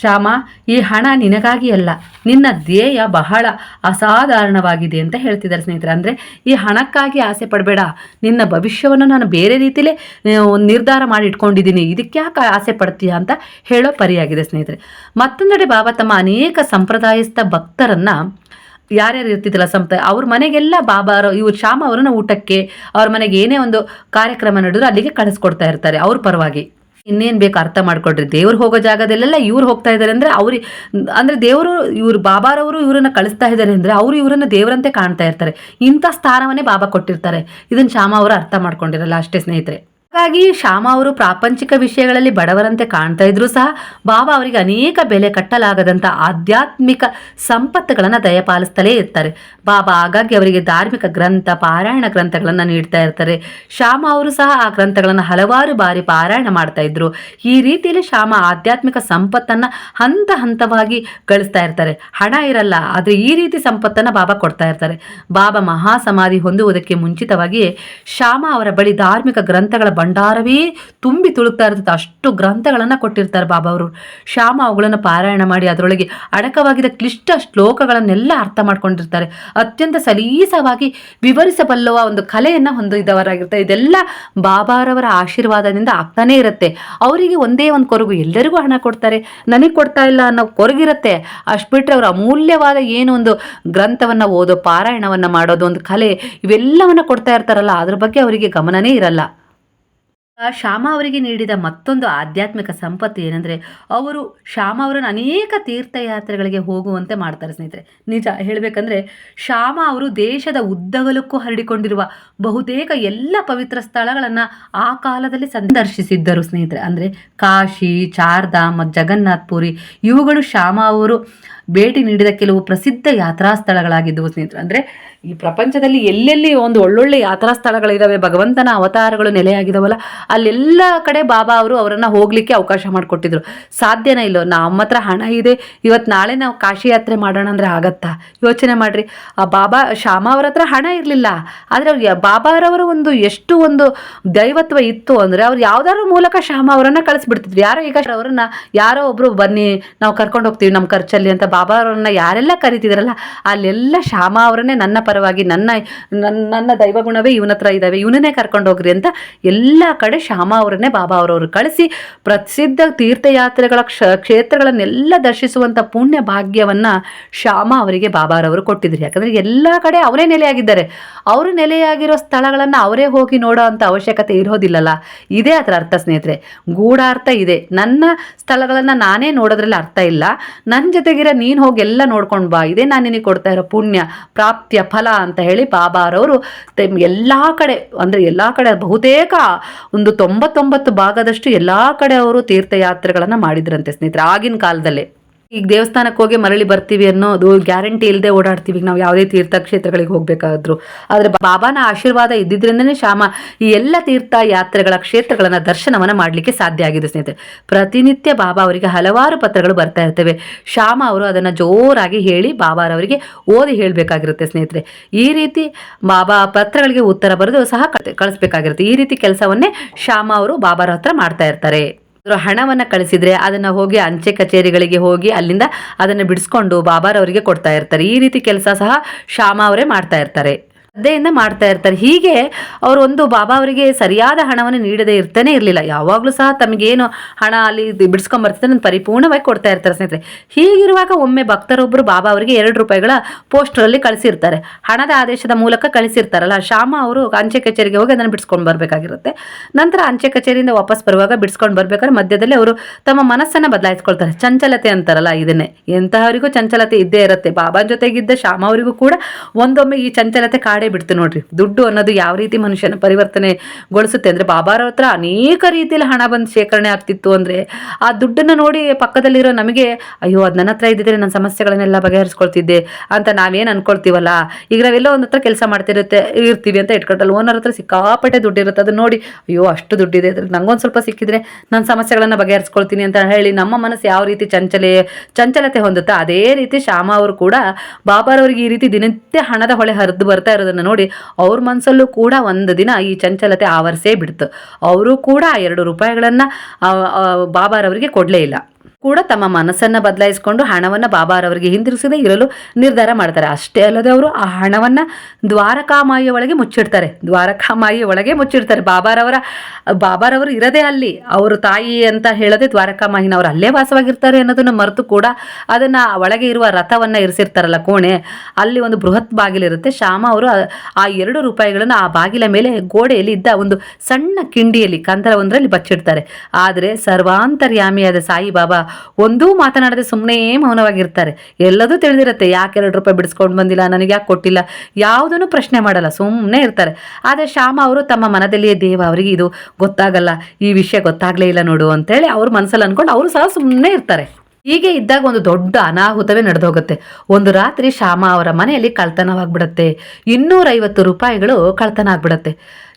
ಶ್ಯಾಮ, ಈ ಹಣ ನಿನಗಾಗಿ ಅಲ್ಲ ನಿನ್ನ ಧ್ಯೇಯ ಬಹಳ ಅಸಾಧಾರಣವಾಗಿದೆ ಅಂತ ಹೇಳ್ತಿದ್ದಾರೆ ಸ್ನೇಹಿತರೆ. ಅಂದರೆ ಈ ಹಣಕ್ಕಾಗಿ ಆಸೆ ಪಡಬೇಡ. ನಿನ್ನ ಭವಿಷ್ಯವನ್ನು ನಾನು ಬೇರೆ ರೀತಿಯಲ್ಲೇ ನಿರ್ಧಾರ ಮಾಡಿ ಇಟ್ಕೊಂಡಿದ್ದೀನಿ. ಇದಕ್ಕೆ ಯಾಕೆ ಆಸೆ ಪಡ್ತೀಯ ಅಂತ ಹೇಳೋ ಪರಿಯಾಗಿದೆ ಸ್ನೇಹಿತರೆ. ಮತ್ತೊಂದೆಡೆ ಬಾಬಾ ತಮ್ಮ ಅನೇಕ ಸಂಪ್ರದಾಯಸ್ಥ ಭಕ್ತರನ್ನು, ಯಾರ್ಯಾರು ಇರ್ತಿದ್ರಲ್ಲ ಸಂಪ್ರದಾಯ, ಅವ್ರ ಮನೆಗೆಲ್ಲ ಬಾಬಾ ಇವ್ರು ಶ್ಯಾಮ ಅವರನ್ನ ಊಟಕ್ಕೆ, ಅವ್ರ ಮನೆಗೆ ಏನೇ ಒಂದು ಕಾರ್ಯಕ್ರಮ ನಡೆದ್ರು ಅಲ್ಲಿಗೆ ಕಳಿಸ್ಕೊಡ್ತಾ ಇರ್ತಾರೆ, ಅವ್ರ ಪರವಾಗಿ. ಇನ್ನೇನು ಬೇಕು ಅರ್ಥ ಮಾಡ್ಕೊಡ್ರಿ ದೇವ್ರು ಹೋಗೋ ಜಾಗದಲ್ಲೆಲ್ಲ ಇವ್ರು ಹೋಗ್ತಾ ಇದ್ದಾರೆ ಅಂದರೆ ಅವ್ರಿ, ಅಂದರೆ ದೇವರು ಇವರು ಬಾಬಾರವರು ಇವರನ್ನ ಕಳಿಸ್ತಾ ಇದ್ದಾರೆ ಅಂದರೆ ಅವರು ಇವರನ್ನ ದೇವರಂತೆ ಕಾಣ್ತಾ ಇರ್ತಾರೆ. ಇಂಥ ಸ್ಥಾನವನ್ನೇ ಬಾಬಾ ಕೊಟ್ಟಿರ್ತಾರೆ. ಇದನ್ನು ಶ್ಯಾಮ ಅವರು ಅರ್ಥ ಮಾಡ್ಕೊಂಡಿರಲ್ಲ ಅಷ್ಟೇ ಸ್ನೇಹಿತರೆ. ಹಾಗಾಗಿ ಶ್ಯಾಮ ಅವರು ಪ್ರಾಪಂಚಿಕ ವಿಷಯಗಳಲ್ಲಿ ಬಡವರಂತೆ ಕಾಣ್ತಾ ಇದ್ರು ಸಹ ಬಾಬಾ ಅವರಿಗೆ ಅನೇಕ ಬೆಲೆ ಕಟ್ಟಲಾಗದಂಥ ಆಧ್ಯಾತ್ಮಿಕ ಸಂಪತ್ತುಗಳನ್ನು ದಯಪಾಲಿಸ್ತಲೇ ಇರ್ತಾರೆ. ಬಾಬಾ ಹಾಗಾಗಿ ಅವರಿಗೆ ಧಾರ್ಮಿಕ ಗ್ರಂಥ, ಪಾರಾಯಣ ಗ್ರಂಥಗಳನ್ನು ನೀಡ್ತಾ ಇರ್ತಾರೆ. ಶ್ಯಾಮ ಅವರು ಸಹ ಆ ಗ್ರಂಥಗಳನ್ನು ಹಲವಾರು ಬಾರಿ ಪಾರಾಯಣ ಮಾಡ್ತಾ ಇದ್ರು. ಈ ರೀತಿಯಲ್ಲಿ ಶ್ಯಾಮ ಆಧ್ಯಾತ್ಮಿಕ ಸಂಪತ್ತನ್ನು ಹಂತ ಹಂತವಾಗಿ ಗಳಿಸ್ತಾ ಇರ್ತಾರೆ. ಹಣ ಇರಲ್ಲ, ಆದರೆ ಈ ರೀತಿ ಸಂಪತ್ತನ್ನು ಬಾಬಾ ಕೊಡ್ತಾ ಇರ್ತಾರೆ. ಬಾಬಾ ಮಹಾಸಮಾಧಿ ಹೊಂದುವುದಕ್ಕೆ ಮುಂಚಿತವಾಗಿಯೇ ಶ್ಯಾಮ ಅವರ ಬಳಿ ಧಾರ್ಮಿಕ ಗ್ರಂಥಗಳ ಭಂಡಾರವೇ ತುಂಬಿ ತುಳುಕ್ತಾ ಇರ್ತದೆ. ಅಷ್ಟು ಗ್ರಂಥಗಳನ್ನು ಕೊಟ್ಟಿರ್ತಾರೆ ಬಾಬಾ ಅವರು. ಶ್ಯಾಮ ಅವುಗಳನ್ನು ಪಾರಾಯಣ ಮಾಡಿ ಅದರೊಳಗೆ ಅಡಕವಾಗಿದ್ದ ಕ್ಲಿಷ್ಟ ಶ್ಲೋಕಗಳನ್ನೆಲ್ಲ ಅರ್ಥ ಮಾಡ್ಕೊಂಡಿರ್ತಾರೆ. ಅತ್ಯಂತ ಸಲೀಸವಾಗಿ ವಿವರಿಸಬಲ್ಲವ ಒಂದು ಕಲೆಯನ್ನು ಹೊಂದಿದವರಾಗಿರ್ತಾರೆ. ಇದೆಲ್ಲ ಬಾಬಾರವರ ಆಶೀರ್ವಾದದಿಂದ ಆಗ್ತಾನೇ ಇರುತ್ತೆ. ಅವರಿಗೆ ಒಂದೇ ಒಂದು ಕೊರಗು ಎಲ್ಲರಿಗೂ ಹಣ ಕೊಡ್ತಾರೆ. ನನಗೆ ಕೊಡ್ತಾ ಇಲ್ಲ ಅನ್ನೋ ಕೊರಗಿರುತ್ತೆ. ಅಷ್ಟು ಬಿಟ್ಟರೆ ಅವರು ಅಮೂಲ್ಯವಾದ ಏನು ಒಂದು ಗ್ರಂಥವನ್ನು ಓದೋ ಪಾರಾಯಣವನ್ನು ಮಾಡೋದು ಒಂದು ಕಲೆ ಇವೆಲ್ಲವನ್ನು ಕೊಡ್ತಾ ಇರ್ತಾರಲ್ಲ, ಅದ್ರ ಬಗ್ಗೆ ಅವರಿಗೆ ಗಮನನೇ ಇರಲ್ಲ. ಶ್ಯಾಮ ಅವರಿಗೆ ನೀಡಿದ ಮತ್ತೊಂದು ಆಧ್ಯಾತ್ಮಿಕ ಸಂಪತ್ತು ಏನಂದರೆ, ಅವರು ಶ್ಯಾಮ ಅವರನ್ನು ಅನೇಕ ತೀರ್ಥಯಾತ್ರೆಗಳಿಗೆ ಹೋಗುವಂತೆ ಮಾಡ್ತಾರೆ ಸ್ನೇಹಿತರೆ. ನಿಜ ಹೇಳಬೇಕಂದ್ರೆ, ಶ್ಯಾಮ ಅವರು ದೇಶದ ಉದ್ದಗಲಕ್ಕೂ ಹರಡಿಕೊಂಡಿರುವ ಬಹುತೇಕ ಎಲ್ಲ ಪವಿತ್ರ ಸ್ಥಳಗಳನ್ನು ಆ ಕಾಲದಲ್ಲಿ ಸಂದರ್ಶಿಸಿದ್ದರು ಸ್ನೇಹಿತರೆ. ಅಂದರೆ ಕಾಶಿ, ಚಾರ್ಧಾಮ್, ಜಗನ್ನಾಥ್ ಪುರಿ, ಇವುಗಳು ಶ್ಯಾಮ ಅವರು ಭೇಟಿ ನೀಡಿದ ಕೆಲವು ಪ್ರಸಿದ್ಧ ಯಾತ್ರಾ ಸ್ಥಳಗಳಾಗಿದ್ದವು ಸ್ನೇಹಿತರು, ಅಂದರೆ ಈ ಪ್ರಪಂಚದಲ್ಲಿ ಎಲ್ಲೆಲ್ಲಿ ಒಂದು ಒಳ್ಳೊಳ್ಳೆ ಯಾತ್ರಾ ಸ್ಥಳಗಳಿದ್ದಾವೆ ಭಗವಂತನ ಅವತಾರಗಳು ನೆಲೆಯಾಗಿದ್ದಾವಲ್ಲ ಅಲ್ಲೆಲ್ಲ ಕಡೆ ಬಾಬಾ ಅವರು ಅವರನ್ನು ಹೋಗಲಿಕ್ಕೆ ಅವಕಾಶ ಮಾಡಿಕೊಟ್ಟಿದ್ರು. ಸಾಧ್ಯನೇ ಇಲ್ಲೋ, ನಮ್ಮ ಹತ್ರ ಹಣ ಇದೆ ಇವತ್ತು ನಾಳೆ ನಾವು ಕಾಶಿ ಯಾತ್ರೆ ಮಾಡೋಣ ಅಂದರೆ ಆಗತ್ತಾ? ಯೋಚನೆ ಮಾಡಿರಿ. ಆ ಬಾಬಾ, ಶ್ಯಾಮ ಅವರ ಹತ್ರ ಹಣ ಇರಲಿಲ್ಲ, ಆದರೆ ಬಾಬಾರವರ ಒಂದು ಎಷ್ಟು ಒಂದು ದೈವತ್ವ ಇತ್ತು ಅಂದರೆ ಅವ್ರು ಯಾವ್ದಾದ್ರು ಮೂಲಕ ಶ್ಯಾಮ ಅವರನ್ನು ಕಳಿಸ್ಬಿಡ್ತಿದ್ರು. ಯಾರೋ ಈಗ ಅವರನ್ನು, ಯಾರೋ ಒಬ್ರು ಬನ್ನಿ, ನಾವು ಕರ್ಕೊಂಡು ಹೋಗ್ತೀವಿ ನಮ್ಮ ಖರ್ಚಲ್ಲಿ ಅಂತ ಬಾಬಾ ಅವರನ್ನ ಯಾರೆಲ್ಲ ಕರಿತಿದ್ರಲ್ಲ, ಅಲ್ಲೆಲ್ಲ ಶ್ಯಾಮ ಅವರನ್ನೇ ನನ್ನ ಪರವಾಗಿ, ನನ್ನ ನನ್ನ ನನ್ನ ದೈವಗುಣವೇ ಇವನ ಹತ್ರ ಇದ್ದಾವೆ ಇವನನ್ನೇ ಕರ್ಕೊಂಡು ಹೋಗ್ರಿ ಅಂತ ಎಲ್ಲ ಕಡೆ ಶ್ಯಾಮ ಅವರನ್ನೇ ಬಾಬಾ ಅವರವರು ಕಳಿಸಿ ಪ್ರಸಿದ್ಧ ತೀರ್ಥಯಾತ್ರೆಗಳ ಕ್ಷ, ಕ್ಷೇತ್ರಗಳನ್ನೆಲ್ಲ ದರ್ಶಿಸುವಂಥ ಪುಣ್ಯ ಭಾಗ್ಯವನ್ನು ಶ್ಯಾಮ ಅವರಿಗೆ ಬಾಬಾರವರು ಕೊಟ್ಟಿದ್ರು. ಯಾಕಂದರೆ ಎಲ್ಲ ಕಡೆ ಅವರೇ ನೆಲೆಯಾಗಿದ್ದಾರೆ. ಅವರು ನೆಲೆಯಾಗಿರೋ ಸ್ಥಳಗಳನ್ನು ಅವರೇ ಹೋಗಿ ನೋಡೋ ಅಂಥ ಅವಶ್ಯಕತೆ ಇರೋದಿಲ್ಲಲ್ಲ. ಇದೇ ಅದರ ಅರ್ಥ ಸ್ನೇಹಿತರೆ. ಗೂಢಾರ್ಥ ಇದೆ. ನನ್ನ ಸ್ಥಳಗಳನ್ನು ನಾನೇ ನೋಡೋದ್ರಲ್ಲಿ ಅರ್ಥ ಇಲ್ಲ. ನನ್ನ ಜೊತೆಗಿರೋ ನೀನು ಹೋಗಿ ಎಲ್ಲ ನೋಡ್ಕೊಂಡು ಬಾ. ಇದೇ ನಾನು ನಿನಗೆ ಕೊಡ್ತಾ ಇರೋ ಪುಣ್ಯ, ಪ್ರಾಪ್ತಿಯ, ಫಲ ಅಂತ ಹೇಳಿ ಬಾಬಾರವರು ಎಲ್ಲ ಕಡೆ, ಅಂದರೆ ಎಲ್ಲ ಕಡೆ ಬಹುತೇಕ ಒಂದು ತೊಂಬತ್ತೊಂಬತ್ತು ಭಾಗದಷ್ಟು ಎಲ್ಲ ಕಡೆ ಅವರು ತೀರ್ಥಯಾತ್ರೆಗಳನ್ನು ಮಾಡಿದ್ರಂತೆ ಸ್ನೇಹಿತರೆ, ಆಗಿನ ಕಾಲದಲ್ಲೇ. ಈಗ ದೇವಸ್ಥಾನಕ್ಕೆ ಹೋಗಿ ಮರಳಿ ಬರ್ತೀವಿ ಅನ್ನೋದು ಗ್ಯಾರಂಟಿ ಇಲ್ಲದೆ ಓಡಾಡ್ತೀವಿ. ನಾವು ಯಾವುದೇ ತೀರ್ಥಕ್ಷೇತ್ರಗಳಿಗೆ ಹೋಗಬೇಕಾದ್ರು. ಆದರೆ ಬಾಬಾನ ಆಶೀರ್ವಾದ ಇದ್ದಿದ್ರಿಂದನೇ ಶ್ಯಾಮ ಈ ಎಲ್ಲ ತೀರ್ಥ ಯಾತ್ರೆಗಳ ಕ್ಷೇತ್ರಗಳನ್ನು ದರ್ಶನವನ್ನು ಮಾಡಲಿಕ್ಕೆ ಸಾಧ್ಯ ಆಗಿದೆ ಸ್ನೇಹಿತರೆ. ಪ್ರತಿನಿತ್ಯ ಬಾಬಾ ಅವರಿಗೆ ಹಲವಾರು ಪತ್ರಗಳು ಬರ್ತಾ ಇರ್ತವೆ. ಶ್ಯಾಮ ಅವರು ಅದನ್ನು ಜೋರಾಗಿ ಹೇಳಿ ಬಾಬಾರವರಿಗೆ ಓದಿ ಹೇಳಬೇಕಾಗಿರುತ್ತೆ ಸ್ನೇಹಿತರೆ. ಈ ರೀತಿ ಬಾಬಾ ಪತ್ರಗಳಿಗೆ ಉತ್ತರ ಬರೆದು ಸಹ ಕಳಿಸಬೇಕಾಗಿರುತ್ತೆ. ಈ ರೀತಿ ಕೆಲಸವನ್ನೇ ಶ್ಯಾಮ ಅವರು ಬಾಬಾರ ಹತ್ರ ಮಾಡ್ತಾ ಇರ್ತಾರೆ. ಹಣವನ್ನು ಕಳಿಸಿದ್ರೆ ಅದನ್ನು ಹೋಗಿ ಅಂಚೆ ಕಚೇರಿಗಳಿಗೆ ಹೋಗಿ ಅಲ್ಲಿಂದ ಅದನ್ನು ಬಿಡಿಸ್ಕೊಂಡು ಬಾಬಾರವರಿಗೆ ಕೊಡ್ತಾ ಇರ್ತಾರೆ. ಈ ರೀತಿ ಕೆಲಸ ಸಹ ಶ್ಯಾಮ ಅವರೇ ಮಾಡ್ತಾ ಇರ್ತಾರೆ. ಶ್ರದ್ಧೆಯಿಂದ ಮಾಡ್ತಾ ಇರ್ತಾರೆ. ಹೀಗೆ ಅವರು ಒಂದು ಬಾಬಾ ಅವರಿಗೆ ಸರಿಯಾದ ಹಣವನ್ನು ನೀಡದೇ ಇರ್ತಾನೆ ಇರಲಿಲ್ಲ. ಯಾವಾಗಲೂ ಸಹ ತಮಗೇನು ಹಣ ಅಲ್ಲಿ ಬಿಡಿಸ್ಕೊಂಬರ್ತಾರೆ ನಾನು ಪರಿಪೂರ್ಣವಾಗಿ ಕೊಡ್ತಾ ಇರ್ತಾರೆ ಸ್ನೇಹಿತರೆ. ಹೀಗಿರುವಾಗ ಒಮ್ಮೆ ಭಕ್ತರೊಬ್ಬರು ಬಾಬಾ ಅವರಿಗೆ ಎರಡು ರೂಪಾಯಿಗಳ ಪೋಸ್ಟರಲ್ಲಿ ಕಳಿಸಿರ್ತಾರೆ. ಹಣದ ಆದೇಶದ ಮೂಲಕ ಕಳಿಸಿರ್ತಾರಲ್ಲ, ಶ್ಯಾಮ ಅವರು ಅಂಚೆ ಕಚೇರಿಗೆ ಹೋಗಿ ಅದನ್ನು ಬಿಡಿಸ್ಕೊಂಡು ಬರಬೇಕಾಗಿರುತ್ತೆ. ನಂತರ ಅಂಚೆ ಕಚೇರಿಯಿಂದ ವಾಪಸ್ ಬರುವಾಗ ಬಿಡಿಸ್ಕೊಂಡು ಬರ್ಬೇಕಾದ್ರೆ ಮಧ್ಯದಲ್ಲಿ ಅವರು ತಮ್ಮ ಮನಸ್ಸನ್ನು ಬದಲಾಯಿಸ್ಕೊಳ್ತಾರೆ. ಚಂಚಲತೆ ಅಂತಾರಲ್ಲ ಇದನ್ನೇ. ಎಂತಹವರಿಗೂ ಚಂಚಲತೆ ಇದ್ದೇ ಇರುತ್ತೆ. ಬಾಬಾ ಜೊತೆಗಿದ್ದ ಶ್ಯಾಮ ಅವರಿಗೂ ಕೂಡ ಒಂದೊಮ್ಮೆ ಈ ಚಂಚಲತೆ ಕಾಡೇ ಬಿಡ್ತು ನೋಡ್ರಿ. ದುಡ್ಡು ಅನ್ನೋದು ಯಾವ ರೀತಿ ಮನುಷ್ಯನ ಪರಿವರ್ತನೆಗೊಳಿಸುತ್ತೆ ಅಂದ್ರೆ ಬಾಬಾರ ಹತ್ರ ಅನೇಕ ರೀತಿಯಲ್ಲಿ ಹಣ ಬಂದು ಶೇಖರಣೆ ಆಗ್ತಿತ್ತು ಅಂದ್ರೆ ಆ ದುಡ್ಡನ್ನು ನೋಡಿ ಪಕ್ಕದಲ್ಲಿರೋ ನಮಗೆ, ಅಯ್ಯೋ, ಅದು ನನ್ನ ಹತ್ರ ಇದ್ದಿದ್ರೆ ನನ್ನ ಸಮಸ್ಯೆಗಳನ್ನೆಲ್ಲ ಬಗೆಹರಿಸ್ಕೊಳ್ತಿದ್ದೆ ಅಂತ ನಾವೇನು ಅನ್ಕೊಳ್ತೀವಲ್ಲ? ಈಗ ನಾವೆಲ್ಲ ಒಂದ್ ಹತ್ರ ಕೆಲಸ ಮಾಡ್ತಿರುತ್ತೆ, ಇರ್ತೀವಿ ಅಂತ ಇಟ್ಕೊಂಡಲ್ಲ ಓನರ್ ಹತ್ರ ಸಿಕ್ಕಾಪಟ್ಟೆ ದುಡ್ಡು ಇರುತ್ತೆ ಅದನ್ನ ನೋಡಿ, ಅಯ್ಯೋ, ಅಷ್ಟು ದುಡ್ಡಿದೆ. ಅದ್ರಲ್ಲಿ ನಂಗೊಂದು ಸ್ವಲ್ಪ ಸಿಕ್ಕಿದ್ರೆ ನನ್ನ ಸಮಸ್ಯೆಗಳನ್ನ ಬಗೆಹರಿಸ್ಕೊಳ್ತೀನಿ ಅಂತ ಹೇಳಿ ನಮ್ಮ ಮನಸ್ಸು ಯಾವ ರೀತಿ ಚಂಚಲೆ, ಚಂಚಲತೆ ಹೊಂದುತ್ತೋ, ಅದೇ ರೀತಿ ಶ್ಯಾಮ ಅವರು ಕೂಡ ಬಾಬಾರವರಿಗೆ ಈ ರೀತಿ ದಿನನಿತ್ಯ ಹಣದ ಹೊಳೆ ಹರಿದು ಬರ್ತಾ ಇರೋದನ್ನು ನೋಡಿ ಅವ್ರ ಮನಸ್ಸಲ್ಲೂ ಕೂಡ ಒಂದು ದಿನ ಈ ಚಂಚಲತೆ ಆವರಿಸೇ ಬಿಡ್ತು. ಅವರು ಕೂಡ ಆ ಎರಡು ರೂಪಾಯಿಗಳನ್ನು ಬಾಬಾರವರಿಗೆ ಕೊಡಲೇ ಇಲ್ಲ. ಕೂಡ ತಮ್ಮ ಮನಸ್ಸನ್ನು ಬದಲಾಯಿಸಿಕೊಂಡು ಹಣವನ್ನು ಬಾಬಾರವರಿಗೆ ಹಿಂದಿರುಗಿಸದೆ ಇರಲು ನಿರ್ಧಾರ ಮಾಡ್ತಾರೆ. ಅಷ್ಟೇ ಅಲ್ಲದೆ ಅವರು ಆ ಹಣವನ್ನು ದ್ವಾರಕಾಮಾಯಿಯ ಒಳಗೆ ಮುಚ್ಚಿಡ್ತಾರೆ. ದ್ವಾರಕಾಮಾಯಿಯ ಒಳಗೆ ಮುಚ್ಚಿಡ್ತಾರೆ. ಬಾಬಾರವರ, ಬಾಬಾರವರು ಇರದೇ ಅಲ್ಲಿ. ಅವರು ತಾಯಿ ಅಂತ ಹೇಳದೆ ದ್ವಾರಕಾಮಾಯಿನವರು ಅಲ್ಲೇ ವಾಸವಾಗಿರ್ತಾರೆ ಅನ್ನೋದನ್ನು ಮರೆತು ಕೂಡ ಅದನ್ನು ಒಳಗೆ ಇರುವ ರಥವನ್ನು ಇರಿಸಿರ್ತಾರಲ್ಲ ಕೋಣೆ, ಅಲ್ಲಿ ಒಂದು ಬೃಹತ್ ಬಾಗಿಲಿರುತ್ತೆ. ಶ್ಯಾಮ ಅವರು ಆ- ಎರಡು ರೂಪಾಯಿಗಳನ್ನು ಆ ಬಾಗಿಲ ಮೇಲೆ ಗೋಡೆಯಲ್ಲಿ ಇದ್ದ ಒಂದು ಸಣ್ಣ ಕಿಂಡಿಯಲ್ಲಿ ಕಂದರ ಒಂದರಲ್ಲಿ ಬಚ್ಚಿಡ್ತಾರೆ. ಆದರೆ ಸರ್ವಾಂತರ್ಯಾಮಿಯಾದ ಸಾಯಿಬಾಬಾ ಒಂದೂ ಮಾತನಾಡದೆ ಸುಮ್ಮನೆ ಮೌನವಾಗಿರ್ತಾರೆ. ಎಲ್ಲದೂ ತಿಳಿದಿರುತ್ತೆ, ಯಾಕೆ ಎರಡು ರೂಪಾಯಿ ಬಿಡಿಸ್ಕೊಂಡು ಬಂದಿಲ್ಲ, ನನಗೆ ಯಾಕೆ ಕೊಟ್ಟಿಲ್ಲ, ಯಾವುದನ್ನು ಪ್ರಶ್ನೆ ಮಾಡಲ್ಲ ಸುಮ್ಮನೆ ಇರ್ತಾರೆ. ಆದರೆ ಶ್ಯಾಮ ಅವರು ತಮ್ಮ ಮನದಲ್ಲಿಯೇ, ದೇವ ಅವರಿಗೆ ಇದು ಗೊತ್ತಾಗಲ್ಲ, ಈ ವಿಷಯ ಗೊತ್ತಾಗಲೇ ಇಲ್ಲ ನೋಡು ಅಂತೇಳಿ ಅವ್ರ ಮನಸ್ಸಲ್ಲಿ ಅನ್ಕೊಂಡು ಅವರು ಸಹ ಸುಮ್ಮನೆ ಇರ್ತಾರೆ. ಹೀಗೆ ಇದ್ದಾಗ ಒಂದು ದೊಡ್ಡ ಅನಾಹುತವೇ ನಡೆದೋಗುತ್ತೆ. ಒಂದು ರಾತ್ರಿ ಶ್ಯಾಮ ಅವರ ಮನೆಯಲ್ಲಿ ಕಳ್ತನವಾಗ್ಬಿಡತ್ತೆ. ಇನ್ನೂರೈವತ್ತು ರೂಪಾಯಿಗಳು ಕಳ್ತನ ಆಗ್ಬಿಡತ್ತೆ.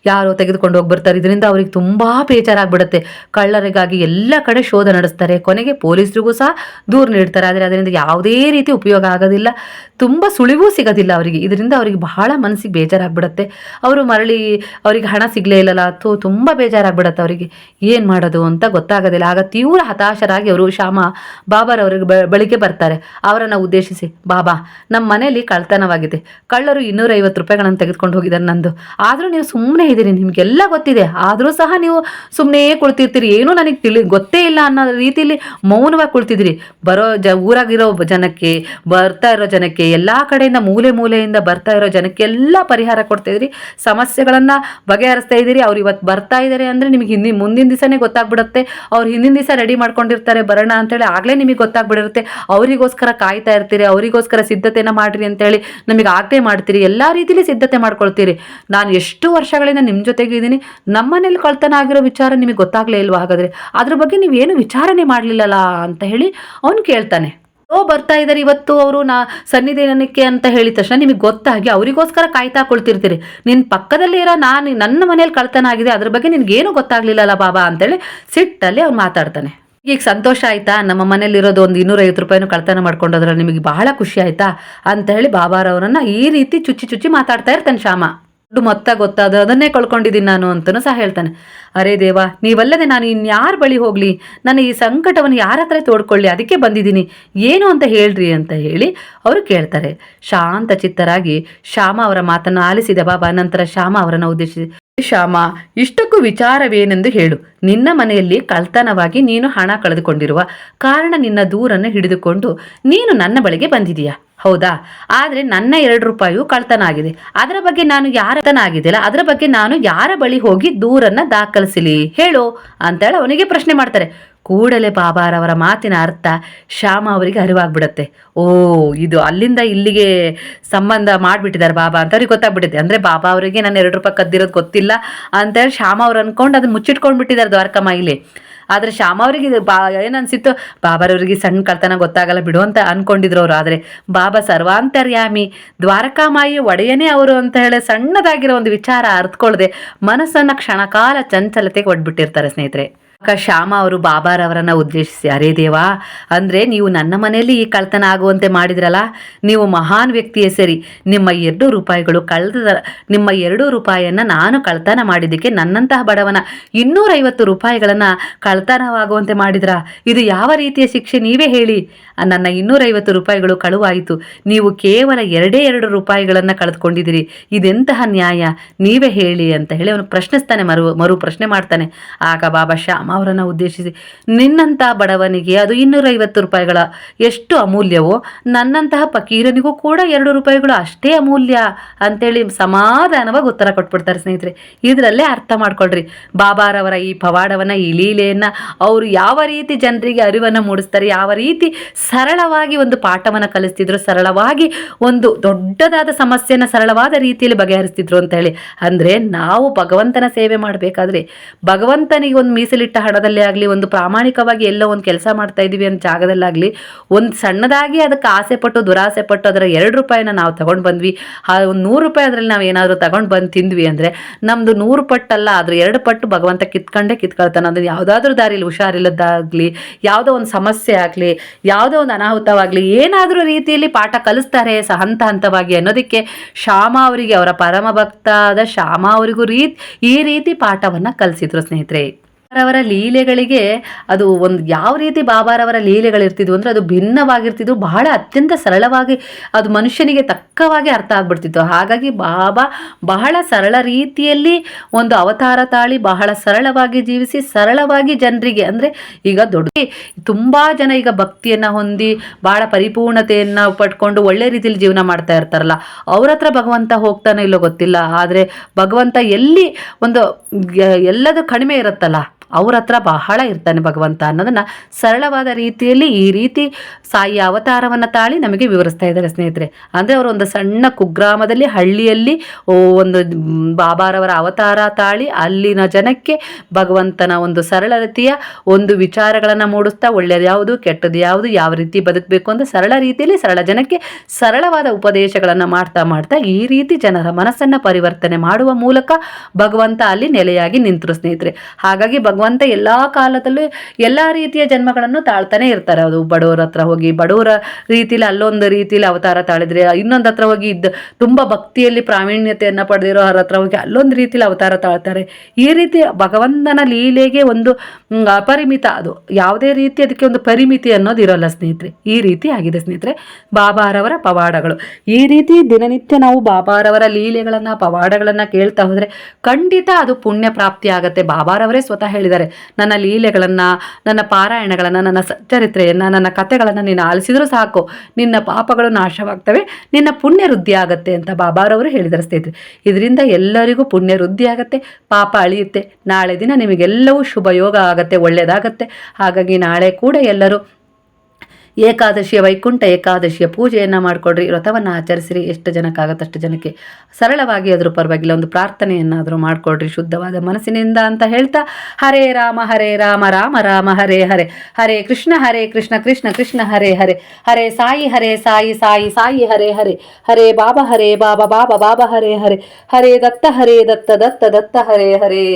ಯಾರೋ ತೆಗೆದುಕೊಂಡು ಹೋಗಿ ಬರ್ತಾರೆ. ಇದರಿಂದ ಅವ್ರಿಗೆ ತುಂಬ ಬೇಜಾರಾಗ್ಬಿಡುತ್ತೆ. ಕಳ್ಳರಿಗಾಗಿ ಎಲ್ಲ ಕಡೆ ಶೋಧ ನಡೆಸ್ತಾರೆ. ಕೊನೆಗೆ ಪೊಲೀಸರಿಗೂ ಸಹ ದೂರು ನೀಡ್ತಾರೆ. ಆದರೆ ಅದರಿಂದ ಯಾವುದೇ ರೀತಿ ಉಪಯೋಗ ಆಗೋದಿಲ್ಲ. ತುಂಬ ಸುಳಿವು ಸಿಗೋದಿಲ್ಲ ಅವರಿಗೆ. ಇದರಿಂದ ಅವರಿಗೆ ಬಹಳ ಮನಸ್ಸಿಗೆ ಬೇಜಾರಾಗ್ಬಿಡುತ್ತೆ. ಅವರು ಮರಳಿ ಅವರಿಗೆ ಹಣ ಸಿಗಲೇ ಇಲ್ಲಲ್ಲ. ಅಥವಾ ತುಂಬ ಬೇಜಾರಾಗ್ಬಿಡುತ್ತೆ ಅವರಿಗೆ. ಏನು ಮಾಡೋದು ಅಂತ ಗೊತ್ತಾಗೋದಿಲ್ಲ. ಆಗ ತೀವ್ರ ಹತಾಶರಾಗಿ ಅವರು ಶ್ಯಾಮ ಬಾಬಾರವ್ರಿಗೆ ಬ, ಬಳಿಗೆ ಬರ್ತಾರೆ. ಅವರನ್ನು ಉದ್ದೇಶಿಸಿ, ಬಾಬಾ ನಮ್ಮ ಮನೆಯಲ್ಲಿ ಕಳ್ತನವಾಗಿದೆ ಕಳ್ಳರು ಇನ್ನೂರೈವತ್ತು ರೂಪಾಯಿಗಳನ್ನು ತೆಗೆದುಕೊಂಡು ಹೋಗಿದ್ದಾರೆ ನಂದು. ಆದರೂ ನೀವು ಸುಮ್ಮನೆ ಇದ್ದೀರಿ, ನಿಮಗೆಲ್ಲ ಗೊತ್ತಿದೆ. ಆದರೂ ಸಹ ನೀವು ಸುಮ್ಮನೆ ಕುಳಿತಿರ್ತೀರಿ. ಏನೂ ನನಗೆ ತಿಳಿ, ಗೊತ್ತೇ ಇಲ್ಲ ಅನ್ನೋ ರೀತಿಯಲ್ಲಿ ಮೌನವಾಗಿ ಕುಳಿತಿದ್ರಿ ಬರೋ ಜ, ಊರಾಗಿರೋ ಜನಕ್ಕೆ, ಬರ್ತಾ ಇರೋ ಜನಕ್ಕೆ, ಎಲ್ಲ ಕಡೆಯಿಂದ ಮೂಲೆ ಮೂಲೆಯಿಂದ ಬರ್ತಾ ಇರೋ ಜನಕ್ಕೆ ಎಲ್ಲ ಪರಿಹಾರ ಕೊಡ್ತಾ ಇದ್ರಿ ಸಮಸ್ಯೆಗಳನ್ನು ಬಗೆಹರಿಸ್ತಾ ಇದ್ದೀರಿ. ಅವ್ರು ಇವತ್ತು ಬರ್ತಾ ಇದ್ದಾರೆ ಅಂದರೆ ನಿಮಗೆ ಹಿಂದಿನ ಮುಂದಿನ ದಿವಸನೇ ಗೊತ್ತಾಗ್ಬಿಡುತ್ತೆ. ಅವ್ರು ಹಿಂದಿನ ದಿವಸ ರೆಡಿ ಮಾಡ್ಕೊಂಡಿರ್ತಾರೆ, ಬರೋಣ ಅಂತೇಳಿ ಆಗಲೇ ನಿಮಗೆ ಗೊತ್ತಾಗ್ಬಿಡಿರುತ್ತೆ. ಅವರಿಗೋಸ್ಕರ ಕಾಯ್ತಾ ಇರ್ತೀರಿ, ಅವರಿಗೋಸ್ಕರ ಸಿದ್ಧತೆನ ಮಾಡಿರಿ ಅಂತೇಳಿ ನಮಗೆ ಆಗ್ತೇ ಮಾಡ್ತೀರಿ. ಎಲ್ಲ ರೀತಿಯಲ್ಲಿ ಸಿದ್ಧತೆ ಮಾಡ್ಕೊಳ್ತೀರಿ. ನಾನು ಎಷ್ಟು ವರ್ಷಗಳಿಂದ ನಿಮ್ಮ ಜೊತೆಗೆ ಇದ್ದೀನಿ. ನಮ್ಮನೇಲಿ ಕಳ್ತನ ಆಗಿರೋ ವಿಚಾರ ನಿಮಗೆ ಗೊತ್ತಾಗ್ಲೇ ಇಲ್ವಾ ಹಾಗಾದರೆ? ಅದ್ರ ಬಗ್ಗೆ ನೀವೇನು ವಿಚಾರಣೆ ಮಾಡಲಿಲ್ಲಲ್ಲ ಅಂತ ಹೇಳಿ ಅವನು ಕೇಳ್ತಾನೆ. ಓ ಬರ್ತಾ ಇದ್ದಾರೆ ಇವತ್ತು ಅವರು ನಾ ಸನ್ನಿಧಾನಕ್ಕೆ ಅಂತ ಹೇಳಿದ ತಕ್ಷಣ ನಿಮಗೆ ಗೊತ್ತಾಗಿ ಅವರಿಗೋಸ್ಕರ ಕಾಯ್ತಾ ಕೊಳ್ತಿರ್ತೀರಿ. ನಿನ್ನ ಪಕ್ಕದಲ್ಲಿ ಇರೋ ನಾನು ನನ್ನ ಮನೇಲಿ ಕಳ್ತನ ಆಗಿದೆ, ಅದ್ರ ಬಗ್ಗೆ ನಿನಗೇನು ಗೊತ್ತಾಗ್ಲಿಲ್ಲಲ್ಲ ಬಾಬಾ ಅಂತೇಳಿ ಸಿಟ್ಟಲ್ಲಿ ಅವ್ನು ಮಾತಾಡ್ತಾನೆ. ಈಗ ಸಂತೋಷ ಆಯ್ತಾ? ನಮ್ಮ ಮನೇಲಿರೋದು ಒಂದು ಇನ್ನೂರೈವತ್ತು ರೂಪಾಯಿನೂ ಕಳ್ತನ ಮಾಡ್ಕೊಂಡೋದ್ರಲ್ಲಿ ನಿಮಗೆ ಬಹಳ ಖುಷಿ ಆಯ್ತಾ? ಅಂತ ಹೇಳಿ ಬಾಬಾರವರನ್ನು ಈ ರೀತಿ ಚುಚ್ಚಿ ಚುಚ್ಚಿ ಮಾತಾಡ್ತಾ ಇರ್ತಾನೆ ಶ್ಯಾಮ. ಮೊತ್ತ ಗೊತ್ತಾದ ಅದನ್ನೇ ಕಳ್ಕೊಂಡಿದ್ದೀನಿ ನಾನು ಅಂತನೂ ಸಹ ಹೇಳ್ತಾನೆ. ಅರೇ ದೇವ, ನೀವಲ್ಲದೆ ನಾನು ಇನ್ಯಾರ ಬಳಿ ಹೋಗಲಿ? ನನ್ನ ಈ ಸಂಕಟವನ್ನು ಯಾರ ಹತ್ರ ತೋಡ್ಕೊಳ್ಳಿ? ಅದಕ್ಕೆ ಬಂದಿದ್ದೀನಿ. ಏನು ಅಂತ ಹೇಳ್ರಿ ಅಂತ ಹೇಳಿ ಅವರು ಕೇಳ್ತಾರೆ. ಶಾಂತ ಚಿತ್ತರಾಗಿ ಶ್ಯಾಮ ಅವರ ಮಾತನ್ನು ಆಲಿಸಿದ ಬಾಬಾ, ನಂತರ ಶ್ಯಾಮ ಅವರನ್ನು ಉದ್ದೇಶಿಸಿ ಶ್ಯಾಮ, ಇಷ್ಟಕ್ಕೂ ವಿಚಾರವೇನೆಂದು ಹೇಳು. ನಿನ್ನ ಮನೆಯಲ್ಲಿ ಕಳ್ತನವಾಗಿ ನೀನು ಹಣ ಕಳೆದುಕೊಂಡಿರುವ ಕಾರಣ ನಿನ್ನ ದೂರನ್ನು ಹಿಡಿದುಕೊಂಡು ನೀನು ನನ್ನ ಬಳಿಗೆ ಬಂದಿದೀಯಾ ಹೌದಾ? ಆದರೆ ನನ್ನ ಎರಡು ರೂಪಾಯಿಯು ಕಳ್ತನ ಆಗಿದೆ ಅದರ ಬಗ್ಗೆ ನಾನು ಯಾರತನ ಆಗಿದೆಯಲ್ಲ ಅದರ ಬಗ್ಗೆ ನಾನು ಯಾರ ಬಳಿ ಹೋಗಿ ದೂರನ್ನು ದಾಖಲಿಸಲಿ? ಹೇಳು ಅಂತೇಳಿ ಅವನಿಗೆ ಪ್ರಶ್ನೆ ಮಾಡ್ತಾರೆ. ಕೂಡಲೇ ಬಾಬಾರವರ ಮಾತಿನ ಅರ್ಥ ಶ್ಯಾಮ ಅವರಿಗೆ ಅರಿವಾಗ್ಬಿಡತ್ತೆ. ಓ, ಇದು ಅಲ್ಲಿಂದ ಇಲ್ಲಿಗೆ ಸಂಬಂಧ ಮಾಡಿಬಿಟ್ಟಿದ್ದಾರೆ ಬಾಬಾ ಅಂತ ಅವ್ರಿಗೆ ಗೊತ್ತಾಗ್ಬಿಟ್ಟಿದೆ. ಅಂದರೆ ಬಾಬಾ ಅವರಿಗೆ ನಾನು ಎರಡು ರೂಪಾಯಿ ಕದ್ದಿರೋದು ಗೊತ್ತಿಲ್ಲ ಅಂತೇಳಿ ಶ್ಯಾಮ ಅವ್ರು ಅಂದ್ಕೊಂಡು ಅದನ್ನು ಮುಚ್ಚಿಟ್ಕೊಂಡು ಬಿಟ್ಟಿದ್ದಾರೆ ದ್ವಾರಕಮ್ಮ ಇಲ್ಲಿ ಆದರೆ ಶ್ಯಾಮ ಅವರಿಗೆ ಬಾ, ಏನನ್ಸಿತ್ತು? ಬಾಬಾರವ್ರಿಗೆ ಸಣ್ಣ ಕಳ್ತನ ಗೊತ್ತಾಗಲ್ಲ ಬಿಡು ಅಂತ ಅನ್ಕೊಂಡಿದ್ರು ಅವರು. ಆದರೆ ಬಾಬಾ ಸರ್ವಾಂತರ್ಯಾಮಿ, ದ್ವಾರಕಾಮಾಯಿ ಒಡೆಯನೇ ಅವರು ಅಂತ ಹೇಳಿ ಸಣ್ಣದಾಗಿರೋ ಒಂದು ವಿಚಾರ ಅರ್ಥಕೊಳ್ಳದೆ ಮನಸ್ಸನ್ನು ಕ್ಷಣಕಾಲ ಚಂಚಲತೆಗೆ ಒಡ್ಬಿಟ್ಟಿರ್ತಾರೆ ಸ್ನೇಹಿತರೆ. ಅಕ್ಕ ಶ್ಯಾಮ ಅವರು ಬಾಬಾರವರನ್ನ ಉದ್ದೇಶಿಸಿ, ಅರೇ ದೇವಾ, ಅಂದರೆ ನೀವು ನನ್ನ ಮನೆಯಲ್ಲಿ ಈ ಕಳ್ತನ ಆಗುವಂತೆ ಮಾಡಿದ್ರಲ್ಲ? ನೀವು ಮಹಾನ್ ವ್ಯಕ್ತಿಯೇ ಸರಿ. ನಿಮ್ಮ ಎರಡು ರೂಪಾಯಿಗಳು ಕಳೆದ ನಿಮ್ಮ ಎರಡು ರೂಪಾಯಿಯನ್ನು ನಾನು ಕಳ್ತನ ಮಾಡಿದ್ದಕ್ಕೆ ನನ್ನಂತಹ ಬಡವನ ಇನ್ನೂರೈವತ್ತು ರೂಪಾಯಿಗಳನ್ನು ಕಳ್ತನವಾಗುವಂತೆ ಮಾಡಿದ್ರ? ಇದು ಯಾವ ರೀತಿಯ ಶಿಕ್ಷೆ ನೀವೇ ಹೇಳಿ. ನನ್ನ ಇನ್ನೂರೈವತ್ತು ರೂಪಾಯಿಗಳು ಕಳುವಾಯಿತು. ನೀವು ಕೇವಲ ಎರಡೇ ಎರಡು ರೂಪಾಯಿಗಳನ್ನು ಕಳೆದುಕೊಂಡಿದ್ದೀರಿ. ಇದೆಂತಹ ನ್ಯಾಯ? ನೀವೇ ಹೇಳಿ ಅಂತ ಹೇಳಿ ಅವನು ಪ್ರಶ್ನಿಸ್ತಾನೆ, ಮರು ಮರು ಪ್ರಶ್ನೆ ಮಾಡ್ತಾನೆ. ಆಗ ಬಾಬಾ ಶ್ಯಾಮ ಅವರನ್ನು ಉದ್ದೇಶಿಸಿ ನಿನ್ನಂಥ ಬಡವನಿಗೆ ಅದು ಇನ್ನೂರೈವತ್ತು ರೂಪಾಯಿಗಳ ಎಷ್ಟು ಅಮೂಲ್ಯವೋ, ನನ್ನಂತಹ ಫಕೀರನಿಗೂ ಕೂಡ ಎರಡು ರೂಪಾಯಿಗಳು ಅಷ್ಟೇ ಅಮೂಲ್ಯ ಅಂತೇಳಿ ಸಮಾಧಾನವಾಗಿ ಉತ್ತರ ಕೊಟ್ಬಿಡ್ತಾರೆ ಸ್ನೇಹಿತರೆ. ಇದರಲ್ಲೇ ಅರ್ಥ ಮಾಡ್ಕೊಳ್ರಿ. ಬಾಬಾರವರ ಈ ಪವಾಡವನ್ನು, ಈ ಲೀಲೆಯನ್ನು ಅವರು ಯಾವ ರೀತಿ ಜನರಿಗೆ ಅರಿವನ್ನು ಮೂಡಿಸ್ತಾರೆ, ಯಾವ ರೀತಿ ಸರಳವಾಗಿ ಒಂದು ಪಾಠವನ್ನು ಕಲಿಸ್ತಿದ್ರು, ಸರಳವಾಗಿ ಒಂದು ದೊಡ್ಡದಾದ ಸಮಸ್ಯೆನ ಸರಳವಾದ ರೀತಿಯಲ್ಲಿ ಬಗೆಹರಿಸ್ತಿದ್ರು ಅಂತ ಹೇಳಿ ಅಂದರೆ ನಾವು ಭಗವಂತನ ಸೇವೆ ಮಾಡಬೇಕಾದ್ರೆ ಭಗವಂತನಿಗೆ ಒಂದು ಮೀಸಲಿಟ್ಟ ಹಣದಲ್ಲೇ ಆಗಲಿ, ಒಂದು ಪ್ರಾಮಾಣಿಕವಾಗಿ ಎಲ್ಲೋ ಒಂದು ಕೆಲಸ ಮಾಡ್ತಾ ಇದ್ದೀವಿ ಅಂತ ಜಾಗದಲ್ಲಾಗಲಿ, ಒಂದು ಸಣ್ಣದಾಗಿ ಅದಕ್ಕೆ ಆಸೆ ಪಟ್ಟು, ದುರಾಸೆ ಪಟ್ಟು ಅದರ ಎರಡು ರೂಪಾಯಿನ ನಾವು ತಗೊಂಡು ಬಂದ್ವಿ. ಆ ಒಂದು ನೂರು ರೂಪಾಯಿ ಅದರಲ್ಲಿ ನಾವು ಏನಾದರೂ ತಗೊಂಡು ಬಂದು ತಿಂದ್ವಿ ಅಂದರೆ ನಮ್ಮದು ನೂರು ಪಟ್ಟಲ್ಲ ಅದ್ರ ಎರಡು ಪಟ್ಟು ಭಗವಂತ ಕಿತ್ಕೊಂಡೇ ಕಿತ್ಕೊಳ್ತಾನೆ. ಅದನ್ನು ಯಾವುದಾದ್ರೂ ದಾರಿಲಿ ಹುಷಾರಿಲ್ಲದಾಗಲಿ ಯಾವುದೋ ಒಂದು ಸಮಸ್ಯೆ ಆಗಲಿ, ಯಾವುದೋ ಒಂದು ಅನಾಹುತವಾಗಲಿ, ಏನಾದರೂ ರೀತಿಯಲ್ಲಿ ಪಾಠ ಕಲಿಸ್ತಾರೆ ಸ ಹಂತ ಹಂತವಾಗಿ ಅನ್ನೋದಕ್ಕೆ ಶ್ಯಾಮ ಅವರಿಗೆ, ಅವರ ಪರಮ ಭಕ್ತಾದ ಶ್ಯಾಮ ಅವರಿಗೂ ರೀತಿ, ಈ ರೀತಿ ಪಾಠವನ್ನು ಕಲಿಸಿದ್ರು ಸ್ನೇಹಿತರೆ. ಅವರ ಲೀಲೆಗಳಿಗೆ ಅದು ಒಂದು ಯಾವ ರೀತಿ ಬಾಬಾರವರ ಲೀಲೆಗಳಿರ್ತಿದ್ವು ಅಂದರೆ ಅದು ಭಿನ್ನವಾಗಿರ್ತಿದ್ವು, ಬಹಳ ಅತ್ಯಂತ ಸರಳವಾಗಿ ಅದು ಮನುಷ್ಯನಿಗೆ ತಕ್ಕವಾಗಿ ಅರ್ಥ ಆಗ್ಬಿಡ್ತಿತ್ತು. ಹಾಗಾಗಿ ಬಾಬಾ ಬಹಳ ಸರಳ ರೀತಿಯಲ್ಲಿ ಒಂದು ಅವತಾರ ತಾಳಿ ಬಹಳ ಸರಳವಾಗಿ ಜೀವಿಸಿ, ಸರಳವಾಗಿ ಜನರಿಗೆ ಅಂದರೆ ಈಗ ದೊಡ್ಡ ತುಂಬ ಜನ ಈಗ ಭಕ್ತಿಯನ್ನು ಹೊಂದಿ ಬಹಳ ಪರಿಪೂರ್ಣತೆಯನ್ನು ಪಟ್ಕೊಂಡು ಒಳ್ಳೆ ರೀತಿಯಲ್ಲಿ ಜೀವನ ಮಾಡ್ತಾ ಇರ್ತಾರಲ್ಲ, ಅವ್ರ ಹತ್ರ ಭಗವಂತ ಹೋಗ್ತಾನೆ ಇಲ್ಲೋ ಗೊತ್ತಿಲ್ಲ. ಆದರೆ ಭಗವಂತ ಎಲ್ಲಿ ಒಂದು ಎಲ್ಲದೂ ಕಡಿಮೆ ಇರುತ್ತಲ್ಲ ಅವ್ರ ಹತ್ರ ಬಹಳ ಇರ್ತಾನೆ ಭಗವಂತ ಅನ್ನೋದನ್ನ ಸರಳವಾದ ರೀತಿಯಲ್ಲಿ ಈ ರೀತಿ ಸಾಯಿ ಅವತಾರವನ್ನು ತಾಳಿ ನಮಗೆ ವಿವರಿಸ್ತಾ ಇದ್ದಾರೆ ಸ್ನೇಹಿತರೆ. ಅಂದರೆ ಅವರು ಒಂದು ಸಣ್ಣ ಕುಗ್ರಾಮದಲ್ಲಿ, ಹಳ್ಳಿಯಲ್ಲಿ ಒಂದು ಬಾಬಾರವರ ಅವತಾರ ತಾಳಿ ಅಲ್ಲಿನ ಜನಕ್ಕೆ ಭಗವಂತನ ಒಂದು ಸರಳ ರೀತಿಯ ಒಂದು ವಿಚಾರಗಳನ್ನು ಮೂಡಿಸ್ತಾ ಒಳ್ಳೆಯದು ಯಾವುದು, ಕೆಟ್ಟದ್ದು ಯಾವುದು, ಯಾವ ರೀತಿ ಬದುಕಬೇಕು ಅಂತ ಸರಳ ರೀತಿಯಲ್ಲಿ ಸರಳ ಜನಕ್ಕೆ ಸರಳವಾದ ಉಪದೇಶಗಳನ್ನು ಮಾಡ್ತಾ ಮಾಡ್ತಾ ಈ ರೀತಿ ಜನರ ಮನಸ್ಸನ್ನು ಪರಿವರ್ತನೆ ಮಾಡುವ ಮೂಲಕ ಭಗವಂತ ಅಲ್ಲಿ ನೆಲೆಯಾಗಿ ನಿಂತರು ಸ್ನೇಹಿತರೆ. ಹಾಗಾಗಿ ಭಗವಂತ ಎಲ್ಲ ಕಾಲದಲ್ಲೂ ಎಲ್ಲ ರೀತಿಯ ಜನ್ಮಗಳನ್ನು ತಾಳ್ತಾನೆ ಇರ್ತಾರೆ. ಅದು ಬಡವರ ಹತ್ರ ಹೋಗಿ, ಬಡವರ ರೀತಿಲಿ ಅಲ್ಲೊಂದು ರೀತಿಲಿ ಅವತಾರ ತಾಳಿದ್ರೆ, ಇನ್ನೊಂದು ಹತ್ರ ಹೋಗಿ ಇದ್ದ ತುಂಬ ಭಕ್ತಿಯಲ್ಲಿ ಪ್ರಾವೀಣ್ಯತೆಯನ್ನು ಪಡೆದಿರೋ ಅವ್ರ ಹತ್ರ ಹೋಗಿ ಅಲ್ಲೊಂದು ರೀತಿಲಿ ಅವತಾರ ತಾಳ್ತಾರೆ. ಈ ರೀತಿ ಭಗವಂತನ ಲೀಲೆಗೆ ಒಂದು ಅಪರಿಮಿತ, ಅದು ಯಾವುದೇ ರೀತಿ ಅದಕ್ಕೆ ಒಂದು ಪರಿಮಿತಿ ಅನ್ನೋದು ಇರೋಲ್ಲ ಸ್ನೇಹಿತರೆ. ಈ ರೀತಿ ಆಗಿದೆ ಸ್ನೇಹಿತರೆ. ಬಾಬಾರವರ ಪವಾಡಗಳು. ಈ ರೀತಿ ದಿನನಿತ್ಯ ನಾವು ಬಾಬಾರವರ ಲೀಲೆಗಳನ್ನು, ಪವಾಡಗಳನ್ನು ಕೇಳ್ತಾ ಹೋದ್ರೆ ಖಂಡಿತ ಅದು ಪುಣ್ಯ ಪ್ರಾಪ್ತಿ ಆಗತ್ತೆ. ಬಾಬಾರವರೇ ಸ್ವತಃ ಹೇಳಿದ್ದಾರೆ. ನನ್ನ ಲೀಲೆಗಳನ್ನು, ನನ್ನ ಪಾರಾಯಣಗಳನ್ನು, ನನ್ನ ಸಚ್ಚರಿತ್ರೆಯನ್ನು, ನನ್ನ ಕಥೆಗಳನ್ನು ನೀನು ಆಲಿಸಿದರೂ ಸಾಕು. ನಿನ್ನ ಪಾಪಗಳು ನಾಶವಾಗ್ತವೆ. ನಿನ್ನ ಪುಣ್ಯ ವೃದ್ಧಿ ಆಗುತ್ತೆ ಅಂತ ಬಾಬಾರವರು ಹೇಳಿದ್ದಾರೆ ಸ್ನೇಹಿತರೆ. ಇದರಿಂದ ಎಲ್ಲರಿಗೂ ಪುಣ್ಯ ವೃದ್ಧಿ ಆಗುತ್ತೆ, ಪಾಪ ಅಳಿಯುತ್ತೆ. ನಾಳೆ ದಿನ ನಿಮಗೆಲ್ಲವೂ ಶುಭಯೋಗ ಆಗತ್ತೆ ಒಳ್ಳೆಯದಾಗತ್ತೆ ಹಾಗಾಗಿ ನಾಳೆ ಕೂಡ ಎಲ್ಲರೂ ಏಕಾದಶಿಯ ವೈಕುಂಠ, ಏಕಾದಶಿಯ ಪೂಜೆಯನ್ನು ಮಾಡಿಕೊಡ್ರಿ. ವ್ರತವನ್ನು ಆಚರಿಸಿರಿ. ಎಷ್ಟು ಜನಕ್ಕಾಗತ್ತೆ ಅಷ್ಟು ಜನಕ್ಕೆ ಸರಳವಾಗಿ ಅದ್ರ ಪರವಾಗಿಲ್ಲ, ಒಂದು ಪ್ರಾರ್ಥನೆಯನ್ನಾದರೂ ಮಾಡಿಕೊಡ್ರಿ ಶುದ್ಧವಾದ ಮನಸ್ಸಿನಿಂದ ಅಂತ ಹೇಳ್ತಾ, ಹರೇ ರಾಮ ಹರೇ ರಾಮ ರಾಮ ರಾಮ, ಹರೇ ಹರೇ. ಹರೇ ಕೃಷ್ಣ ಹರೇ ಕೃಷ್ಣ ಕೃಷ್ಣ ಕೃಷ್ಣ, ಹರೇ ಹರೇ. ಹರೇ ಸಾಯಿ ಹರೇ ಸಾಯಿ ಸಾಯಿ ಸಾಯಿ, ಹರೇ ಹರೇ. ಹರೇ ಬಾಬಾ ಹರೇ ಬಾಬಾ ಬಾಬಾ ಬಾಬಾ, ಹರೇ ಹರೇ. ಹರೇ ದತ್ತ ಹರೇ ದತ್ತ ದತ್ತ ದತ್ತ, ಹರೇ ಹರೇ.